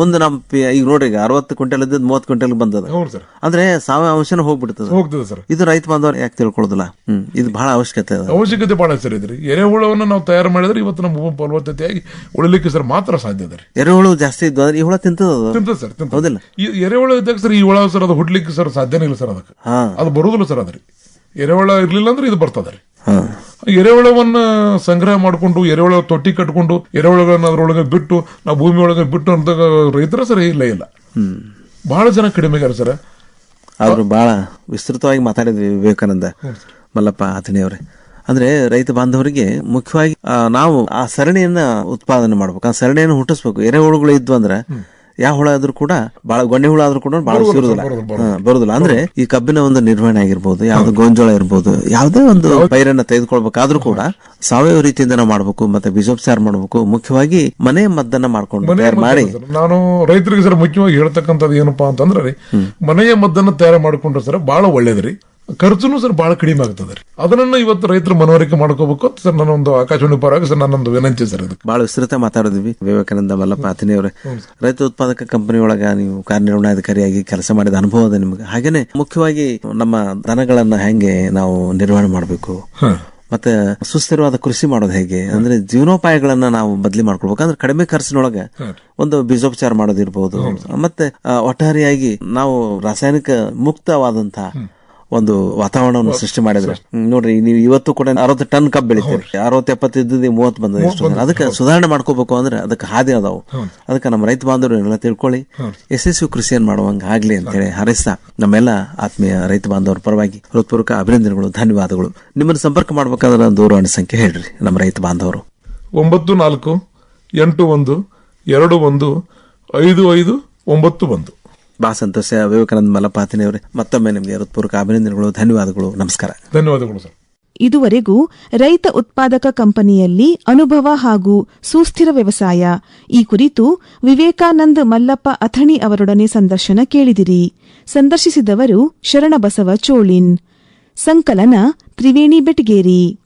ಮುಂದೆ ನಮ್ ಈಗ ನೋಡ್ರಿ ಈಗ ಅರವತ್ತು ಕ್ವಿಂಟಲ್ ಇದ್ದ ಮೂವತ್ತು ಕ್ವಿಂಟಲ್ ಬಂದದ. ಸರ್. ಅಂದ್ರೆ ಸಾವಯವ ಅಂಶನ ಹೋಗ್ಬಿಡ್ತದೆ. ಹೋಗ್ತದೆ ಸರ್. ಇದು ರೈತ ಬಾಂಧವರು ಯಾಕೆ ತಿಳ್ಕೊಳ್ಳೋದಿಲ್ಲ ಹ್ಮ್ ಇದು ಬಹಳ ಅವಶ್ಯಕತೆ ಅದ. ಅವಶ್ಯಕತೆ ಬಹಳ ಸರ್ ಇದ್ರಿ. ಎರೆಹುಳವನ್ನ ನಾವು ತಯಾರು ಮಾಡಿದ್ರೆ ಇವತ್ತು ನಮ್ಮ ಭೂಮಿ ಫಲವತ್ತತೆಯಾಗಿ ಉಳಿಲಿಕ್ಕೆ ಸರ್ ಮಾತ್ರ ಸಾಧ್ಯ ರೀ. ಎರೆಹುಳು ಜಾಸ್ತಿ ಇದ್ದು ಅಂದ್ರೆ ಈ ಹುಳ ತಿಂತದ ತಿಂತದ ಸರ್. ಹೌದಿಲ್ಲ. ಈ ಎರೆಹುಳ ಇದ್ದಾಗ ಸರ್ ಈ ಹುಳ ಸರ್ ಅದು ಹುಡ್ಲಿಕ್ಕೆ ಸರ್ ಸಾಧ್ಯನೇ ಇಲ್ಲ ಸರ್ ಅದಕ್ಕೆ. ಅದು ಬರುದಿಲ್ಲ ಸರ್ ಅದ್ರಿ. ಎರೆಹುಳ ಇರ್ಲಿಲ್ಲ ಅಂದ್ರೆ ಇದು ಬರ್ತದ ರೀ. ಹಾ ಎರೆಹುಳವನ್ನ ಸಂಗ್ರಹ ಮಾಡಿಕೊಂಡು ಎರೆಹುಳ ತೊಟ್ಟಿ ಕಟ್ಕೊಂಡು ಎರೆಹುಳಗಳನ್ನ ಅದರೊಳಗೆ ಬಿಟ್ಟು ನಾವು ಭೂಮಿ ಒಳಗೆ ಬಿಟ್ಟು ಅಂತ ರೈತರ ಸರಿ ಇಲ್ಲ ಇಲ್ಲ. ಬಹಳ ಜನ ಕಡಿಮೆ ಸರ್. ಅವರು ಬಹಳ ವಿಸ್ತೃತವಾಗಿ ಮಾತಾಡಿದ್ವಿ ವಿವೇಕಾನಂದ ಮಲ್ಲಪ್ಪ ಆತನಿಯವರೇ ಅಂದ್ರೆ ರೈತ ಬಾಂಧವರಿಗೆ ಮುಖ್ಯವಾಗಿ ನಾವು ಆ ಸರಣಿಯನ್ನ ಉತ್ಪಾದನೆ ಮಾಡ್ಬೇಕು. ಆ ಸರಣಿಯನ್ನು ಹುಟ್ಟಿಸ್ಬೇಕು. ಎರೆಹುಳುಗಳು ಇದ್ವು ಅಂದ್ರೆ ಯಾವ ಹುಳ ಆದ್ರೂ ಕೂಡ ಬಹಳ ಗೊಂಡೆ ಹುಳ ಆದ್ರೂ ಕೂಡ ಬಹಳ ಸಿರುದಿಲ್ಲ ಬರೋದಿಲ್ಲ, ಅಂದ್ರೆ ಈ ಕಬ್ಬಿನ ಒಂದು ನಿರ್ವಹಣೆ ಆಗಿರ್ಬೋದು ಯಾವ್ದು ಗೋಂಜೋಳ ಇರ್ಬೋದು ಯಾವುದೇ ಒಂದು ಪೈರನ್ನ ತೆಗೆದುಕೊಳ್ಬೇಕಾದ್ರೂ ಕೂಡ ಸಾವಯವ ರೀತಿಯಿಂದ ನಾವು ಮಾಡ್ಬೇಕು ಮತ್ತೆ ಬೀಜೋಪಚಾರ ಮಾಡ್ಬೇಕು ಮುಖ್ಯವಾಗಿ ಮನೆ ಮದ್ದನ್ನ ಮಾಡ್ಕೊಂಡು ತಯಾರು ಮಾಡಿ. ನಾನು ರೈತರಿಗೆ ಸರ್ ಮುಖ್ಯವಾಗಿ ಹೇಳ್ತಕ್ಕಂಥದ್ದು ಏನಪ್ಪಾ ಅಂತಂದ್ರೆ ಮನೆಯ ಮದ್ದನ್ನ ತಯಾರು ಮಾಡ್ಕೊಂಡ್ರೆ ಸರ್ ಬಹಳ ಒಳ್ಳೇದ್ರಿ ಖರ್ಚುನು ಸರ್ ಬಹಳ ಕಡಿಮೆ ಆಗ್ತದೆ ರೀ. ಅದನ್ನ ಇವತ್ತು ರೈತರು ಮನವರಿಕೆ ಮಾಡ್ಕೋಬೇಕು ಅಂತ ಸರ್ ನನ್ನ ಒಂದು ಆಕಾಶವಾಣಿ ಪರವಾಗಿ ಸರ್ ನನ್ನೊಂದು ವಿನಂತಿ ಸರ್ ಅದಕ್ಕೆ ಬಹಳ ವಿಸ್ತೃತ ಮಾತಾಡಿದ್ವಿ. ವಿವೇಕಾನಂದ ಮಲ್ಲಪ್ಪ ಅತಿನಿಯವರೇ ರೈತ ಉತ್ಪಾದಕ ಕಂಪನಿ ಒಳಗ ನೀವು ಕಾರ್ಯನಿರ್ವಹಣಾಧಿಕಾರಿಯಾಗಿ ಕೆಲಸ ಮಾಡಿದ ಅನುಭವ ಅದ ನಿಮ್ಗೆ. ಹಾಗೇನೆ ಮುಖ್ಯವಾಗಿ ನಮ್ಮ ದನಗಳನ್ನ ಹೆಂಗೆ ನಾವು ನಿರ್ವಹಣೆ ಮಾಡಬೇಕು? ಮತ್ತೆ ಸುಸ್ಥಿರವಾದ ಕೃಷಿ ಮಾಡೋದು ಹೇಗೆ? ಅಂದ್ರೆ ಜೀವನೋಪಾಯಗಳನ್ನ ನಾವು ಬದಲಿ ಮಾಡ್ಕೊಳ್ಬೇಕು. ಅಂದ್ರೆ ಕಡಿಮೆ ಖರ್ಚಿನೊಳಗೆ ಒಂದು ಬೀಜೋಪಚಾರ ಮಾಡೋದಿರ್ಬೋದು. ಮತ್ತೆ ಒಟ್ಟಾರಿಯಾಗಿ ಒಟ್ಟಾರೆಯಾಗಿ ನಾವು ರಾಸಾಯನಿಕ ಮುಕ್ತವಾದಂತಹ ಒಂದು ವಾತಾವರಣವನ್ನು ಸೃಷ್ಟಿ ಮಾಡಿದ್ರೆ. ನೋಡ್ರಿ ನೀವು ಇವತ್ತು ಕೂಡ ಅರವತ್ತು ಟನ್ ಕಬ್ಬು ಬೆಳಿತೀರಿ. ಅರವತ್ತು ಎಪ್ಪತ್ತು ಇದ್ದದ್ದು ಮೂವತ್ತು ಬಂದ ಅದಕ್ಕೆ ಸುಧಾರಣೆ ಮಾಡ್ಕೋಬೇಕು ಅಂದ್ರೆ ಅದಕ್ಕೆ ಹಾದಿ ಅದಾವು. ಅದಕ್ಕೆ ನಮ್ಮ ರೈತ ಬಾಂಧವರು ಎಲ್ಲ ತಿಳ್ಕೊಳ್ಳಿ. ಯಶಸ್ವಿ ಕೃಷಿಯನ್ನು ಮಾಡುವಂಗ ಆಗ್ಲಿ ಅಂತ ಹೇಳಿ ಹಾರೈಸ್ತಾ ನಮ್ಮೆಲ್ಲ ಆತ್ಮೀಯ ರೈತ ಬಾಂಧವರ ಪರವಾಗಿ ಹೃತ್ಪೂರ್ವಕ ಅಭಿನಂದನೆಗಳು ಧನ್ಯವಾದಗಳು. ನಿಮ್ಮನ್ನು ಸಂಪರ್ಕ ಮಾಡ್ಬೇಕಾದ್ರೆ ದೂರವಾಣಿ ಸಂಖ್ಯೆ ಹೇಳ್ರಿ ನಮ್ಮ ರೈತ ಬಾಂಧವರು. ಒಂಬತ್ತು ನಾಲ್ಕು ಎಂಟು ಒಂದು ಎರಡು ಒಂದು ಐದು ಐದು ಒಂಬತ್ತು ಒಂದು. ಬಾ ಸಂತೋಷ ವಿವೇಕಾನಂದ ಮಲ್ಲಪಾತಿನಿಯವರೇ ಮತ್ತೊಮ್ಮೆ ನಿಮಗೆ ಹೃತ್ಪೂರ್ವಕ ಅಭಿನಂದನೆಗಳು ಧನ್ಯವಾದಗಳು ನಮಸ್ಕಾರ. ಧನ್ಯವಾದಗಳು ಸರ್. ಇದುವರೆಗೂ ರೈತ ಉತ್ಪಾದಕ ಕಂಪನಿಯಲ್ಲಿ ಅನುಭವ ಹಾಗೂ ಸುಸ್ಥಿರ ವ್ಯವಸಾಯ ಈ ಕುರಿತು ವಿವೇಕಾನಂದ ಮಲ್ಲಪ್ಪ ಅಥಣಿ ಅವರೊಡನೆ ಸಂದರ್ಶನ ಕೇಳಿದಿರಿ. ಸಂದರ್ಶಿಸಿದವರು ಶರಣಬಸವ ಚೋಳಿನ್. ಸಂಕಲನ ತ್ರಿವೇಣಿ ಬೆಟಗೇರಿ.